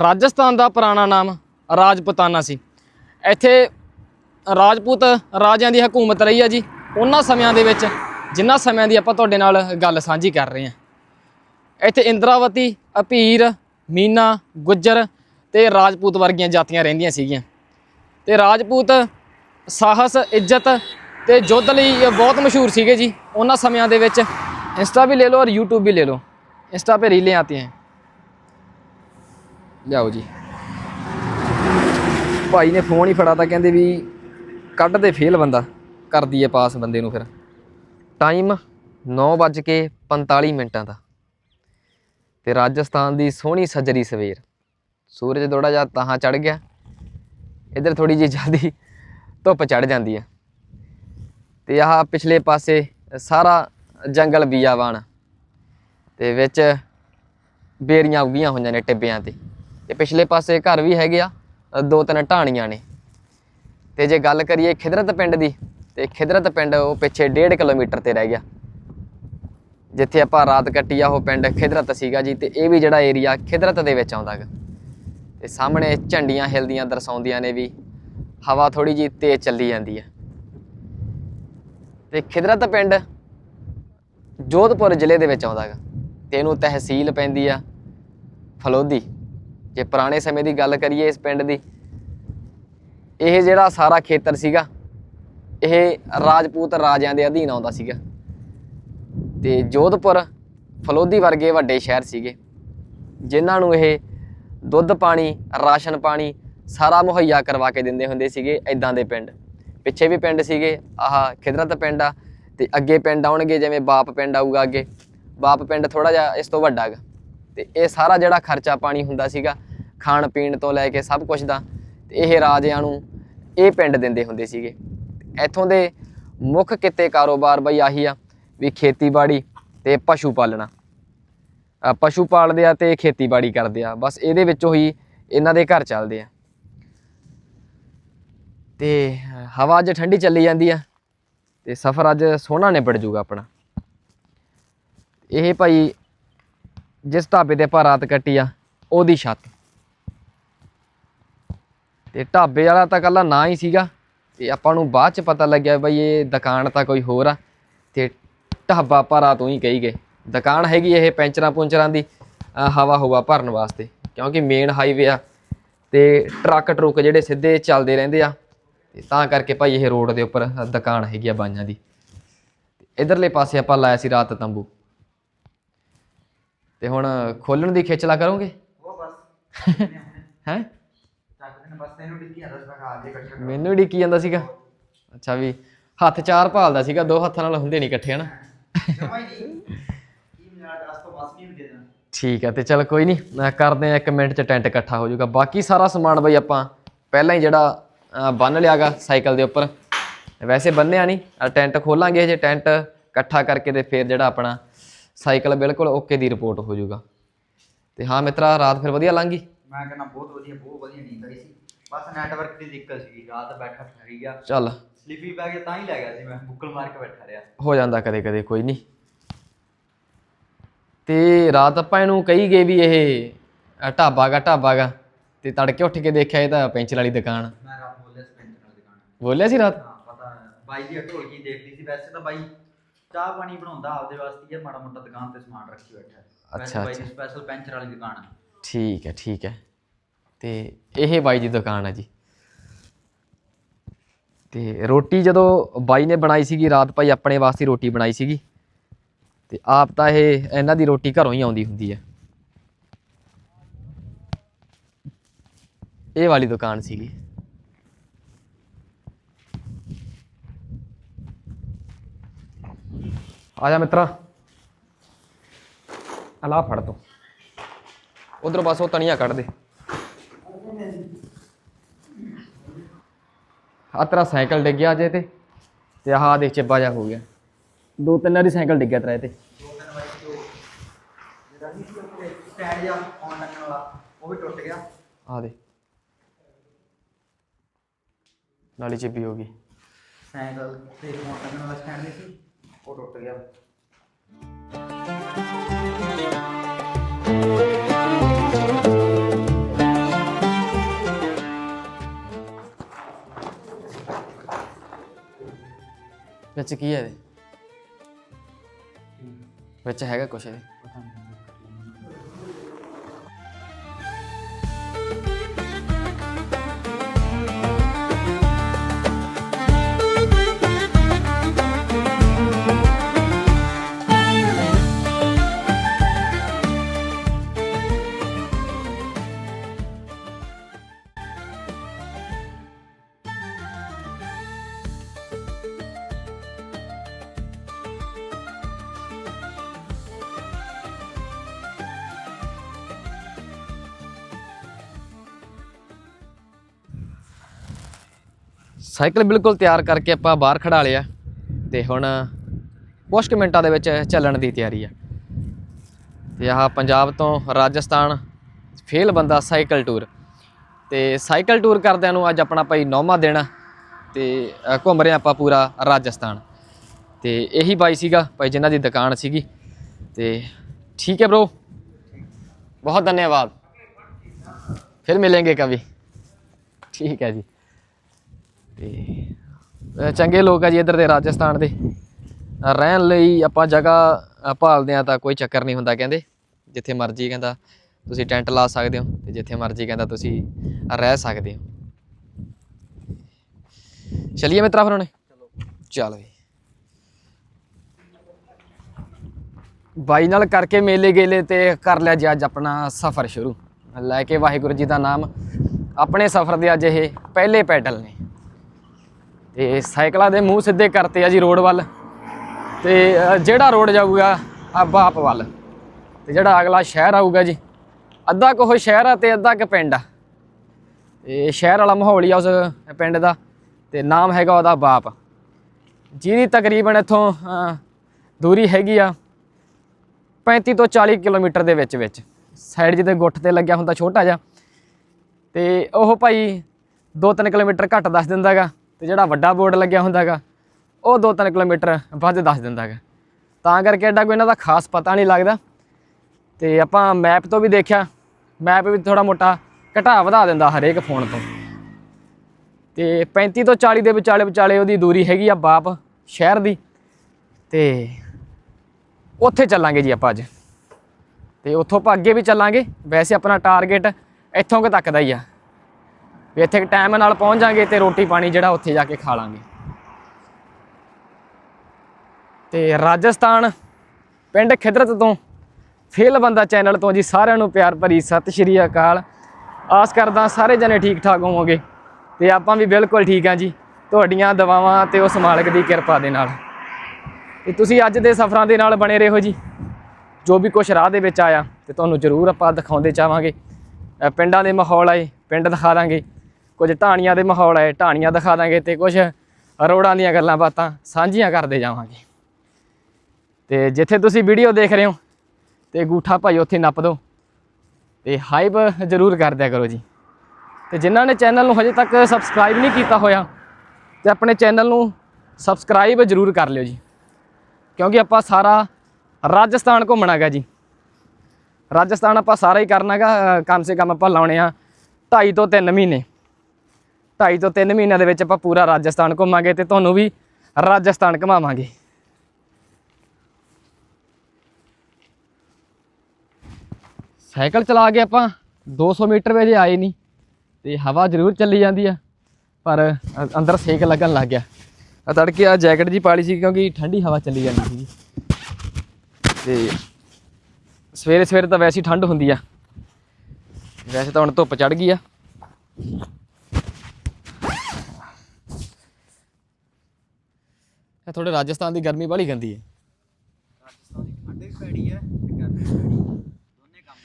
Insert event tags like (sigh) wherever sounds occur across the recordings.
ਰਾਜਸਥਾਨ ਦਾ ਪੁਰਾਣਾ ਨਾਮ ਰਾਜਪੂਤਾਨਾ ਸੀ। ਇੱਥੇ ਰਾਜਪੂਤ ਰਾਜਿਆਂ ਦੀ ਹਕੂਮਤ ਰਹੀ ਆ ਜੀ। ਉਹਨਾਂ ਸਮਿਆਂ ਦੇ ਵਿੱਚ, ਜਿੰਨਾ ਸਮਿਆਂ ਦੀ ਆਪਾਂ ਤੁਹਾਡੇ ਨਾਲ ਗੱਲ ਸਾਂਝੀ ਕਰ ਰਹੇ ਹਾਂ। ਇੱਥੇ ਇੰਦਰਾਵਤੀ, ਅਪੀਰ, ਮੀਨਾ, ਗੁੱਜਰ ਤੇ ਰਾਜਪੂਤ ਵਰਗੀਆਂ ਜਾਤੀਆਂ ਰਹਿੰਦੀਆਂ ਸੀਗੀਆਂ। ਤੇ ਰਾਜਪੂਤ ਸਾਹਸ, ਇੱਜ਼ਤ ਤੇ ਜੋਧ ਲਈ ਬਹੁਤ ਮਸ਼ਹੂਰ ਸੀਗੇ ਜੀ। ਉਹਨਾਂ ਸਮਿਆਂ ਦੇ ਵਿੱਚ ਇੰਸਟਾ ਵੀ ਲੈ ਲਓ ਔਰ YouTube ਵੀ ਲੈ ਲਓ। ਇੰਸਟਾ 'ਤੇ ਰੀਲਾਂ ਆਤੀਆਂ। ਲਿਆਓ ਜੀ। ਭਾਈ ਨੇ ਫੋਨ ਹੀ ਫੜਾ ਤਾਂ ਕਹਿੰਦੇ ਵੀ ਕੱਢ ਦੇ ਫੇਲ ਬੰਦਾ ਕਰਦੀ ਹੈ ਪਾਸ ਬੰਦੇ ਨੂੰ ਫਿਰ। ਟਾਈਮ 9:45 ਮਿੰਟਾਂ ਦਾ। ਤੇ ਰਾਜਸਥਾਨ ਦੀ ਸੋਹਣੀ ਸਜਰੀ ਸਵੇਰ। ਸੂਰਜ ਥੋੜਾ ਜਿਹਾ ਤਾਹਾਂ ਚੜ ਗਿਆ। ਇੱਧਰ ਥੋੜੀ ਜਿਹੀ ਜਲਦੀ ਧੁੱਪ ਚੜ ਜਾਂਦੀ ਹੈ ਤੇ ਆਹ ਪਿਛਲੇ ਪਾਸੇ ਸਾਰਾ ਜੰਗਲ ਬੀਆਵਾਨ ਤੇ ਵਿੱਚ ਬੇਰੀਆਂ ਉੱਗੀਆਂ ਹੋਈਆਂ ਨੇ ਟਿੱਬਿਆਂ ਤੇ। ਤੇ ਪਿਛਲੇ ਪਾਸੇ ਘਰ ਵੀ ਹੈਗੇ ਆ ਦੋ ਤਿੰਨ ਢਾਣੀਆਂ ਨੇ। ਤੇ ਜੇ ਗੱਲ ਕਰੀਏ ਖਿਦਰਤ ਪਿੰਡ ਦੀ, ਤੇ ਖਿਦਰਤ ਪਿੰਡ ਉਹ ਪਿੱਛੇ 1.5 ਕਿਲੋਮੀਟਰ ਤੇ ਰਹਿ ਗਿਆ। ਜਿੱਥੇ ਆਪਾਂ ਰਾਤ ਕੱਟੀ ਆ, ਉਹ ਪਿੰਡ ਖਿਦਰਤ ਸੀਗਾ ਜੀ, ਤੇ ਇਹ ਵੀ ਜਿਹੜਾ ਏਰੀਆ ਖਿਦਰਤ ਦੇ ਵਿੱਚ ਆਉਂਦਾ ਗਾ। ਤੇ ਸਾਹਮਣੇ ਝੰਡੀਆਂ ਹਿਲਦੀਆਂ ਦਰਸਾਉਂਦੀਆਂ ਨੇ ਵੀ, ਹਵਾ ਥੋੜੀ ਜੀ ਤੇਜ਼ ਚੱਲੀ ਜਾਂਦੀ ਹੈ ਤੇ ਖਿਦਰਤ ਪਿੰਡ ਜੋਧਪੁਰ ਜ਼ਿਲ੍ਹੇ ਦੇ ਵਿੱਚ ਆਉਂਦਾ ਗਾ। ਤੇ ਇਹਨੂੰ ਤਹਿਸੀਲ ਪੈਂਦੀ ਆ, ਫਲੋਦੀ। ਜੇ ਪੁਰਾਣੇ ਸਮੇਂ ਦੀ ਗੱਲ ਕਰੀਏ ਇਸ ਪਿੰਡ ਦੀ, ਇਹ ਜਿਹੜਾ ਸਾਰਾ ਖੇਤਰ ਸੀਗਾ, ਇਹ ਰਾਜਪੂਤ ਰਾਜਿਆਂ ਦੇ ਅਧੀਨ ਆਉਂਦਾ ਸੀਗਾ। ਤੇ ਜੋਧਪੁਰ ਫਲੋਦੀ ਵਰਗੇ ਵੱਡੇ ਸ਼ਹਿਰ ਸੀਗੇ, ਜਿਨ੍ਹਾਂ ਨੂੰ ਇਹ ਦੁੱਧ ਪਾਣੀ, ਰਾਸ਼ਨ ਪਾਣੀ ਸਾਰਾ ਮੁਹੱਈਆ ਕਰਵਾ ਕੇ ਦਿੰਦੇ ਹੁੰਦੇ ਸੀਗੇ ਐਦਾਂ ਦੇ ਪਿੰਡ। ਪਿੱਛੇ ਵੀ ਪਿੰਡ ਸੀਗੇ, ਆਹ ਖਿਦਰਤ ਪਿੰਡ ਆ ਤੇ ਅੱਗੇ ਪਿੰਡ ਆਉਣਗੇ, ਜਿਵੇਂ ਬਾਪ ਪਿੰਡ ਆਊਗਾ ਅੱਗੇ। ਬਾਪ ਪਿੰਡ ਥੋੜਾ ਜਿਹਾ ਇਸ ਤੋਂ ਵੱਡਾ ਗਾ ਤੇ ਇਹ ਸਾਰਾ ਜਿਹੜਾ ਖਰਚਾ ਪਾਣੀ ਹੁੰਦਾ ਸੀਗਾ, ਖਾਣ ਪੀਣ ਤੋਂ ਲੈ ਕੇ ਸਭ ਕੁਝ ਦਾ, ਤੇ ਇਹ ਰਾਜਿਆਂ ਨੂੰ ਇਹ ਪਿੰਡ ਦਿੰਦੇ ਹੁੰਦੇ ਸੀਗੇ। ਇੱਥੋਂ ਦੇ ਮੁੱਖ ਕਿੱਤੇ ਕਾਰੋਬਾਰ ਬਈ ਆਹੀ ਆ, ਵੀ ਖੇਤੀਬਾੜੀ ਤੇ ਪਸ਼ੂ ਪਾਲਣਾ। ਪਸ਼ੂ ਪਾਲਦੇ ਆ ਤੇ ਖੇਤੀਬਾੜੀ ਕਰਦੇ ਆ, ਬਸ ਇਹਦੇ ਵਿੱਚੋਂ ਹੀ ਇਹਨਾਂ ਦੇ ਘਰ ਚੱਲਦੇ ਆ। ਤੇ ਹਵਾ ਅੱਜ ਠੰਡੀ ਚੱਲੀ ਜਾਂਦੀ ਆ, ਤੇ ਸਫ਼ਰ ਅੱਜ ਸੋਹਣਾ ਨਿਬੜ ਜੂਗਾ ਆਪਣਾ। ਇਹ ਭਾਈ ਜਿਸ ਢਾਬੇ ਤੇ ਆਪਾਂ ਰਾਤ ਕੱਟੀ ਆ, ਉਹਦੀ ਛੱਤ। ਤੇ ਢਾਬੇ ਵਾਲਾ ਤਾਂ ਕੱਲਾ ਨਾਂ ਹੀ ਸੀਗਾ, ਤੇ ਆਪਾਂ ਨੂੰ ਬਾਅਦ ਚ ਪਤਾ ਲੱਗਿਆ ਬਈ ਇਹ ਦੁਕਾਨ ਤਾਂ ਕੋਈ ਹੋਰ ਆ। ਤੇ ਢਾਬਾ ਆਪਾਂ ਰਾਤ ਹੀ ਕਹੀ ਗਏ। ਦੁਕਾਨ ਹੈਗੀ ਇਹ ਪੈਂਚਰਾਂ ਪੁੰਚਰਾਂ ਦੀ ਹਵਾ ਹਵਾ ਭਰਨ ਵਾਸਤੇ, ਕਿਉਂਕਿ ਮੇਨ ਹਾਈਵੇ ਆ। ਤੇ ਟਰੱਕ ਟਰੁੱਕ ਜਿਹੜੇ ਸਿੱਧੇ ਚੱਲਦੇ ਰਹਿੰਦੇ ਆ। ਤੇ ਤਾਂ ਕਰਕੇ ਭਾਈ ਇਹ ਰੋਡ ਦੇ ਉੱਪਰ ਦੁਕਾਨ ਹੈਗੀ ਆ ਬਾਈਆਂ ਦੀ। ਤੇ ਇਧਰਲੇ ਪਾਸੇ ਆਪਾਂ ਲਾਇਆ ਸੀ ਰਾਤ ਤੰਬੂ। ਤੇ ਹੁਣ ਖੋਲਣ ਦੀ ਖੇਚਲਾ ਕਰੋਗੇ? ਉਹ ਬਸ। (laughs) ਹੈ? ਮੈਨੂੰ ਡਿੱਕੀ ਜਾਂਦਾ ਸੀਗਾ। ਅੱਛਾ ਵੀ ਹੱਥ ਚਾਰ ਭਾਲਦਾ ਸੀਗਾ ਦੋ ਹੱਥਾਂ ਨਾਲ ਹੁੰਦੇ ਨਹੀਂ ਇਕੱਠੇ ਹਨਾ? ਠੀਕ ਹੈ ਤੇ ਚਲ ਕੋਈ ਨਹੀਂ ਮੈਂ ਕਰਦੇ ਆ ਇੱਕ ਮਿੰਟ ਚ ਟੈਂਟ ਇਕੱਠਾ ਹੋ ਜਾਊਗਾ। ਬਾਕੀ ਸਾਰਾ ਸਮਾਨ ਬਈ ਆਪਾਂ ਪਹਿਲਾਂ ਹੀ ਜਿਹੜਾ ਬੰਨ ਲਿਆਗਾ ਸਾਈਕਲ ਦੇ ਉੱਪਰ। ਵੈਸੇ ਬੰਨਿਆ ਨਹੀਂ ਟੈਂਟ ਖੋਲਾਂਗੇ ਜੇ ਟੈਂਟ ਇਕੱਠਾ ਕਰਕੇ ਤੇ ਫਿਰ ਜਿਹੜਾ ਆਪਣਾ ਸਾਈਕਲ ਬਿਲਕੁਲ ਓਕੇ ਦੀ ਰਿਪੋਰਟ ਹੋ ਜਾਊਗਾ। ਤੇ ਹਾਂ ਮਿੱਤਰਾ ਰਾਤ ਫਿਰ ਵਧੀਆ ਲੰਘੀ ਮੈਂ ਕਹਿੰਦਾ ਬਹੁਤ ਵਧੀਆ ਬਹੁਤ ਵਧੀਆ ਨੀਂਦ ਆਈ ਸੀ। ਬਸ ਨੈਟਵਰਕ ਦੀ ਦਿੱਕਤ ਸੀ ਰਾਤ ਬੈਠਾ ਠਰੀ ਗਿਆ। ਚੱਲ। ਸਲੀਪੀ ਪੈ ਗਿਆ ਤਾਂ ਹੀ ਲੈ ਗਿਆ ਸੀ ਮੈਂ ਬੁੱਕਲ ਮਾਰ ਕੇ ਬੈਠਾ ਰਿਹਾ। ਹੋ ਜਾਂਦਾ ਕਦੇ ਕਦੇ ਕੋਈ ਨਹੀਂ। ਤੇ ਰਾਤ ਆਪਾਂ ਇਹਨੂੰ ਕਹੀ ਗਏ ਵੀ ਇਹ ਢਾਬਾ ਗਾ ਢਾਬਾ ਗਾ। ਤੇ ਤੜਕੇ ਉੱਠ ਕੇ ਦੇਖਿਆ ਇਹ ਤਾਂ ਪੈਂਚਰ ਵਾਲੀ ਦੁਕਾਨ। ਮੈਂ ਰਾਤ ਬੋਲਿਆ ਸਪੈਂਸਰ ਨਾਲ ਦੁਕਾਨ। ਬੋਲਿਆ ਸੀ ਰਾਤ? ਹਾਂ ਪਤਾ। ਬਾਈ ਦੀ ਢੋਲਕੀ ਦੇਖਦੀ ਸੀ ਵੈਸੇ ਤਾਂ ਬਾਈ। ਚਾਹ ਪਾਣੀ ਬਣਾਉਂਦਾ ਆਪਦੇ ਵਾਸਤੇ ਆ, ਮਾੜਾ ਮੋਟਾ ਦੁਕਾਨ ਤੇ ਸਮਾਨ ਰੱਖੀ ਬੈਠਾ। ਹੈ। ਅੱਛਾ, ਬਾਈ ਦੀ ਸਪੈਸ਼ਲ ਪੈਂਚਰ ਵਾਲੀ ਦੁਕਾਨ ਹੈ ਠੀਕ ਹੈ ਠੀਕ ਹੈ। ਤੇ ਇਹ ਬਾਈ ਦੀ ਦੁਕਾਨ ਹੈ ਜੀ। ਤੇ ਰੋਟੀ ਜਦੋਂ ਬਾਈ ਨੇ ਬਣਾਈ ਸੀਗੀ ਰਾਤ ਭਾਈ ਆਪਣੇ ਵਾਸਤੇ ਰੋਟੀ ਬਣਾਈ ਸੀਗੀ ਤੇ ਆਪ ਤਾਂ ਇਹ ਇਹਨਾਂ ਦੀ ਰੋਟੀ ਘਰੋਂ ਹੀ ਆਉਂਦੀ ਹੁੰਦੀ ਹੈ। ਇਹ ਵਾਲੀ ਦੁਕਾਨ ਸੀਗੀ। ਆ ਜਾ ਮਿੱਤਰਾ। ਅਲਾ ਫੜ ਤੂੰ। ਉਧਰ ਬਸ ਉਹ ਤਣੀਆਂ ਕੱਢ ਦੇ। ਆ ਤੇਰਾ ਸਾਈਕਲ ਡਿੱਗਿਆ ਜੇ ਤੇ ਤੇ ਆਹ ਦੇਖ ਚਿੱਬਾ ਜਾ ਹੋ ਗਿਆ। ਦੋ ਤਿੰਨ ਵਾਰੀ ਸਾਈਕਲ ਡਿੱਗਿਆ ਤੇਰਾ ਇਹ ਤੇ। ਸਟੈਂਡ ਜਾਂ ਫੋਨ ਲੱਗਣ ਵਾਲਾ ਉਹ ਵੀ ਟੁੱਟ ਗਿਆ ਆ ਦੇ ਨਾਲੀ ਚਿੱਬੀ ਹੋ ਗਈ। ਸਾਈਕਲ ਤੇ ਫੋਨ ਲੱਗਣ ਵਾਲਾ ਸਟੈਂਡ ਨਹੀਂ ਸੀ। ਉਹ ਟੁੱਟ ਗਿਆ। ਵਿੱਚ ਕੀ ਹੈ ਇਹਦੇ? ਵਿੱਚ ਹੈਗਾ ਕੁਛ ਇਹਦੇ ਪਤਾ ਨਹੀਂ ਸਾਈਕਲ ਬਿਲਕੁਲ ਤਿਆਰ ਕਰਕੇ ਆਪਾਂ ਬਾਹਰ ਖੜਾ ਲਿਆ ਤੇ ਹੁਣ ਕੁਝ ਕੁ ਮਿੰਟਾਂ ਦੇ ਵਿੱਚ ਚੱਲਣ ਦੀ ਤਿਆਰੀ ਆ। ਤੇ ਆਹ ਪੰਜਾਬ ਤੋਂ ਰਾਜਸਥਾਨ ਫੇਲ ਬੰਦਾ ਸਾਈਕਲ ਟੂਰ। ਤੇ ਸਾਈਕਲ ਟੂਰ ਕਰਦਿਆਂ ਨੂੰ ਅੱਜ ਆਪਣਾ ਭਾਈ ਨੌਵਾਂ ਦਿਨ ਤੇ ਘੁੰਮ ਰਹੇ ਆਪਾਂ ਪੂਰਾ ਰਾਜਸਥਾਨ। ਤੇ ਇਹੀ ਬਾਈ ਸੀਗਾ, ਭਾਈ ਜਿਨ੍ਹਾਂ ਦੀ ਦੁਕਾਨ ਸੀਗੀ। ਤੇ ਠੀਕ ਹੈ ਬ్రో ਬਹੁਤ ਧੰਨਵਾਦ। ਫਿਰ ਮਿਲਾਂਗੇ ਕਵੀ। ਠੀਕ ਹੈ ਜੀ। ਤੇ ਚੰਗੇ ਲੋਕ ਆ ਜੀ ਇੱਧਰ ਦੇ ਰਾਜਸਥਾਨ ਦੇ। ਰਹਿਣ ਲਈ ਆਪਾਂ ਜਗ੍ਹਾ ਭਾਲਦੇ ਆ ਤਾਂ ਕੋਈ ਚੱਕਰ ਨਹੀਂ ਹੁੰਦਾ ਕਹਿੰਦੇ। ਜਿੱਥੇ ਮਰਜ਼ੀ ਕਹਿੰਦਾ ਤੁਸੀਂ ਟੈਂਟ ਲਾ ਸਕਦੇ ਹੋ ਤੇ ਜਿੱਥੇ ਮਰਜ਼ੀ ਕਹਿੰਦਾ ਤੁਸੀਂ ਰਹਿ ਸਕਦੇ ਹੋ। ਚਲਿਏ ਮਿੱਤਰਾ ਫਿਰ ਹੁਣੇ। ਚਲੋ ਜੀ ਬਾਈ ਨਾਲ ਕਰਕੇ ਮੇਲੇ ਗੇਲੇ ਤੇ ਕਰ ਲਿਆ ਜੀ ਅੱਜ ਆਪਣਾ ਸਫ਼ਰ ਸ਼ੁਰੂ। ਲੈ ਕੇ ਵਾਹਿਗੁਰੂ ਜੀ ਦਾ ਨਾਮ। ਆਪਣੇ ਸਫ਼ਰ ਦੇ ਅੱਜ ਇਹ ਪਹਿਲੇ ਪੈਡਲ ਨੇ। ਤੇ ਸਾਈਕਲਾਂ ਦੇ ਮੂੰਹ ਸਿੱਧੇ ਕਰਤੇ ਆ ਜੀ ਰੋਡ ਵੱਲ। ਤੇ ਜਿਹੜਾ ਰੋਡ ਜਾਊਗਾ, ਆ ਬਾਪ ਵੱਲ। ਤੇ ਜਿਹੜਾ ਅਗਲਾ ਸ਼ਹਿਰ ਆਊਗਾ ਜੀ, ਅੱਧਾ ਕੁ ਉਹ ਸ਼ਹਿਰ ਆ ਤੇ ਅੱਧਾ ਕੁ ਪਿੰਡ ਆ। ਇਹ ਸ਼ਹਿਰ ਵਾਲਾ ਮਾਹੌਲ ਹੀ ਆ ਉਸ ਪਿੰਡ ਦਾ, ਤੇ ਨਾਮ ਹੈਗਾ ਉਹਦਾ ਬਾਪ। ਜਿਹਦੀ ਤਕਰੀਬਨ ਇੱਥੋਂ ਦੂਰੀ ਹੈਗੀ ਆ 35 ਤੋਂ 40 ਕਿਲੋਮੀਟਰ ਦੇ ਵਿੱਚ ਵਿੱਚ। ਸਾਈਡ ਜਿਹਦੇ ਗੁੱਠ ਤੇ ਲੱਗਿਆ ਹੁੰਦਾ ਛੋਟਾ ਜਿਹਾ। ਤੇ ਉਹ ਭਾਈ 2-3 ਕਿਲੋਮੀਟਰ ਘੱਟ ਦੱਸ ਦਿੰਦਾਗਾ। ਤੇ ਜਿਹੜਾ ਵੱਡਾ ਬੋਰਡ ਲੱਗਿਆ ਹੁੰਦਾਗਾ, ਉਹ 2-3 ਕਿਲੋਮੀਟਰ ਵੱਧ ਦੱਸ ਦਿੰਦਾਗਾ। ਤਾਂ ਕਰਕੇ ਐਡਾ ਕੋਈ ਇਹਨਾਂ ਦਾ ਖਾਸ ਪਤਾ ਨਹੀਂ ਲੱਗਦਾ। ਤੇ ਆਪਾਂ ਮੈਪ ਤੋਂ ਵੀ ਦੇਖਿਆ, ਮੈਪ ਵੀ ਥੋੜਾ ਮੋਟਾ ਘਟਾ ਵਧਾ ਦਿੰਦਾ ਹਰੇਕ ਫੋਨ ਤੋਂ। ਤੇ 35 ਤੋਂ 40 ਦੇ ਵਿਚਾਲੇ ਵਿਚਾਲੇ ਉਹਦੀ ਦੂਰੀ ਹੈਗੀ ਆ ਬਾਪ ਸ਼ਹਿਰ ਦੀ। ਤੇ ਉੱਥੇ ਚੱਲਾਂਗੇ ਜੀ ਆਪਾਂ ਅੱਜ। ਤੇ ਉੱਥੋਂ ਆਪਾਂ ਅੱਗੇ ਵੀ ਚੱਲਾਂਗੇ। ਵੈਸੇ ਆਪਣਾ ਟਾਰਗੇਟ ਇੱਥੋਂ ਕੁ ਤੱਕ ਦਾ ਹੀ ਆ। ਵੀ ਇੱਥੇ ਟਾਈਮ ਨਾਲ ਪਹੁੰਚ ਜਾਾਂਗੇ ਤੇ ਰੋਟੀ ਪਾਣੀ ਜਿਹੜਾ ਉੱਥੇ ਜਾ ਕੇ ਖਾ ਲਾਂਗੇ। ਤੇ ਰਾਜਸਥਾਨ ਪਿੰਡ ਖਿਦਰਤ ਤੋਂ ਫੇਲ ਬੰਦਾ ਚੈਨਲ ਤੋਂ ਜੀ ਸਾਰਿਆਂ ਨੂੰ ਪਿਆਰ ਭਰੀ ਸਤਿ ਸ਼੍ਰੀ ਅਕਾਲ। ਆਸ ਕਰਦਾ ਸਾਰੇ ਜਣੇ ਠੀਕ ਠਾਕ ਹੋਵੋਗੇ ਤੇ ਆਪਾਂ ਵੀ ਬਿਲਕੁਲ ਠੀਕ ਆ ਜੀ। ਤੁਹਾਡੀਆਂ ਦਵਾਵਾਂ ਤੇ ਉਸ ਮਾਲਕ ਦੀ ਕਿਰਪਾ ਦੇ ਨਾਲ। ਤੇ ਤੁਸੀਂ ਅੱਜ ਦੇ ਸਫ਼ਰਾਂ ਦੇ ਨਾਲ ਬਣੇ ਰਹੋ ਜੀ। ਜੋ ਵੀ ਕੁਛ ਰਾਹ ਦੇ ਵਿੱਚ ਆਇਆ ਤੇ ਤੁਹਾਨੂੰ ਜ਼ਰੂਰ ਆਪਾਂ ਦਿਖਾਉਂਦੇ ਚਾਹਾਂਗੇ ਪਿੰਡਾਂ ਦੇ ਮਾਹੌਲ ਆਏ, ਪਿੰਡ ਦਿਖਾ ਦਾਂਗੇ। ਕੁਝ ਢਾਣੀਆਂ ਦੇ ਮਾਹੌਲ ਆਏ ਢਾਣੀਆਂ ਦਿਖਾ ਦਾਂਗੇ ਤੇ ਕੁਝ ਰੋੜਾਂ ਦੀਆਂ ਗੱਲਾਂ ਬਾਤਾਂ ਸਾਂਝੀਆਂ ਕਰਦੇ ਜਾਵਾਂਗੇ। ਤੇ ਜਿੱਥੇ ਤੁਸੀਂ ਵੀਡੀਓ ਦੇਖ ਰਹੇ ਹੋ, ਤੇ ਗੂਠਾ ਭਾਈ ਉੱਥੇ ਨੱਪ ਦਿਓ ਤੇ ਹਾਈਬ ਜ਼ਰੂਰ ਕਰ ਦਿਆ ਕਰੋ ਜੀ। ਤੇ ਜਿਨ੍ਹਾਂ ਨੇ ਚੈਨਲ ਨੂੰ ਹਜੇ ਤੱਕ ਸਬਸਕ੍ਰਾਈਬ ਨਹੀਂ ਕੀਤਾ ਹੋਇਆ, ਤੇ ਆਪਣੇ ਚੈਨਲ ਨੂੰ ਸਬਸਕ੍ਰਾਈਬ ਜ਼ਰੂਰ ਕਰ ਲਿਓ ਜੀ। ਕਿਉਂਕਿ ਆਪਾਂ ਸਾਰਾ ਰਾਜਸਥਾਨ ਘੁੰਮਣਾਗਾ ਜੀ। ਰਾਜਸਥਾਨ ਆਪਾਂ ਸਾਰਾ ਹੀ ਕਰਨਾਗਾ ਕਮ ਸੇ ਕਮ ਆਪਾਂ ਲਾਉਣੇ ਆ 2.5 ਤੋਂ 3 ਮਹੀਨੇ। 2.5 ਤੋਂ 3 ਮਹੀਨਿਆਂ ਦੇ ਵਿੱਚ ਆਪਾਂ ਪੂਰਾ ਰਾਜਸਥਾਨ ਘੁੰਮਾਂਗੇ ਤੇ ਤੁਹਾਨੂੰ ਵੀ ਰਾਜਸਥਾਨ ਘੁਮਾਵਾਂਗੇ। ਸਾਈਕਲ ਚਲਾ ਕੇ ਆਪਾਂ 200 ਮੀਟਰ ਵੇ ਜੇ ਆਏ ਨਹੀਂ ਤੇ ਹਵਾ ਜ਼ਰੂਰ ਚੱਲੀ ਜਾਂਦੀ ਆ, ਪਰ ਅੰਦਰ ਸੇਕ ਲੱਗਣ ਲੱਗ ਗਿਆ। ਆ ਤੜਕੇ ਆ ਜੈਕਟ ਜੀ ਪਾਲੀ ਸੀ ਕਿਉਂਕਿ ਠੰਡੀ ਹਵਾ ਚੱਲੀ ਜਾਂਦੀ ਸੀਗੀ। ਤੇ ਸਵੇਰੇ ਸਵੇਰੇ ਤਾਂ ਵੈਸੇ ਹੀ ਠੰਡ ਹੁੰਦੀ ਆ। ਵੈਸੇ ਤਾਂ ਹੁਣ ਧੁੱਪ ਚੜ ਗਈ ਆ। ਇਹ ਥੋੜੇ ਰਾਜਸਥਾਨ ਦੀ ਗਰਮੀ ਬੜੀ ਗੰਦੀ ਹੈ। ਰਾਜਸਥਾਨ ਦੀ ਠੰਡ ਵੀ ਪੈੜੀ ਹੈ ਤੇ ਗਰਮੀ ਵੀ ਪੈੜੀ ਹੈ। ਦੋਨੇ ਕੰਮ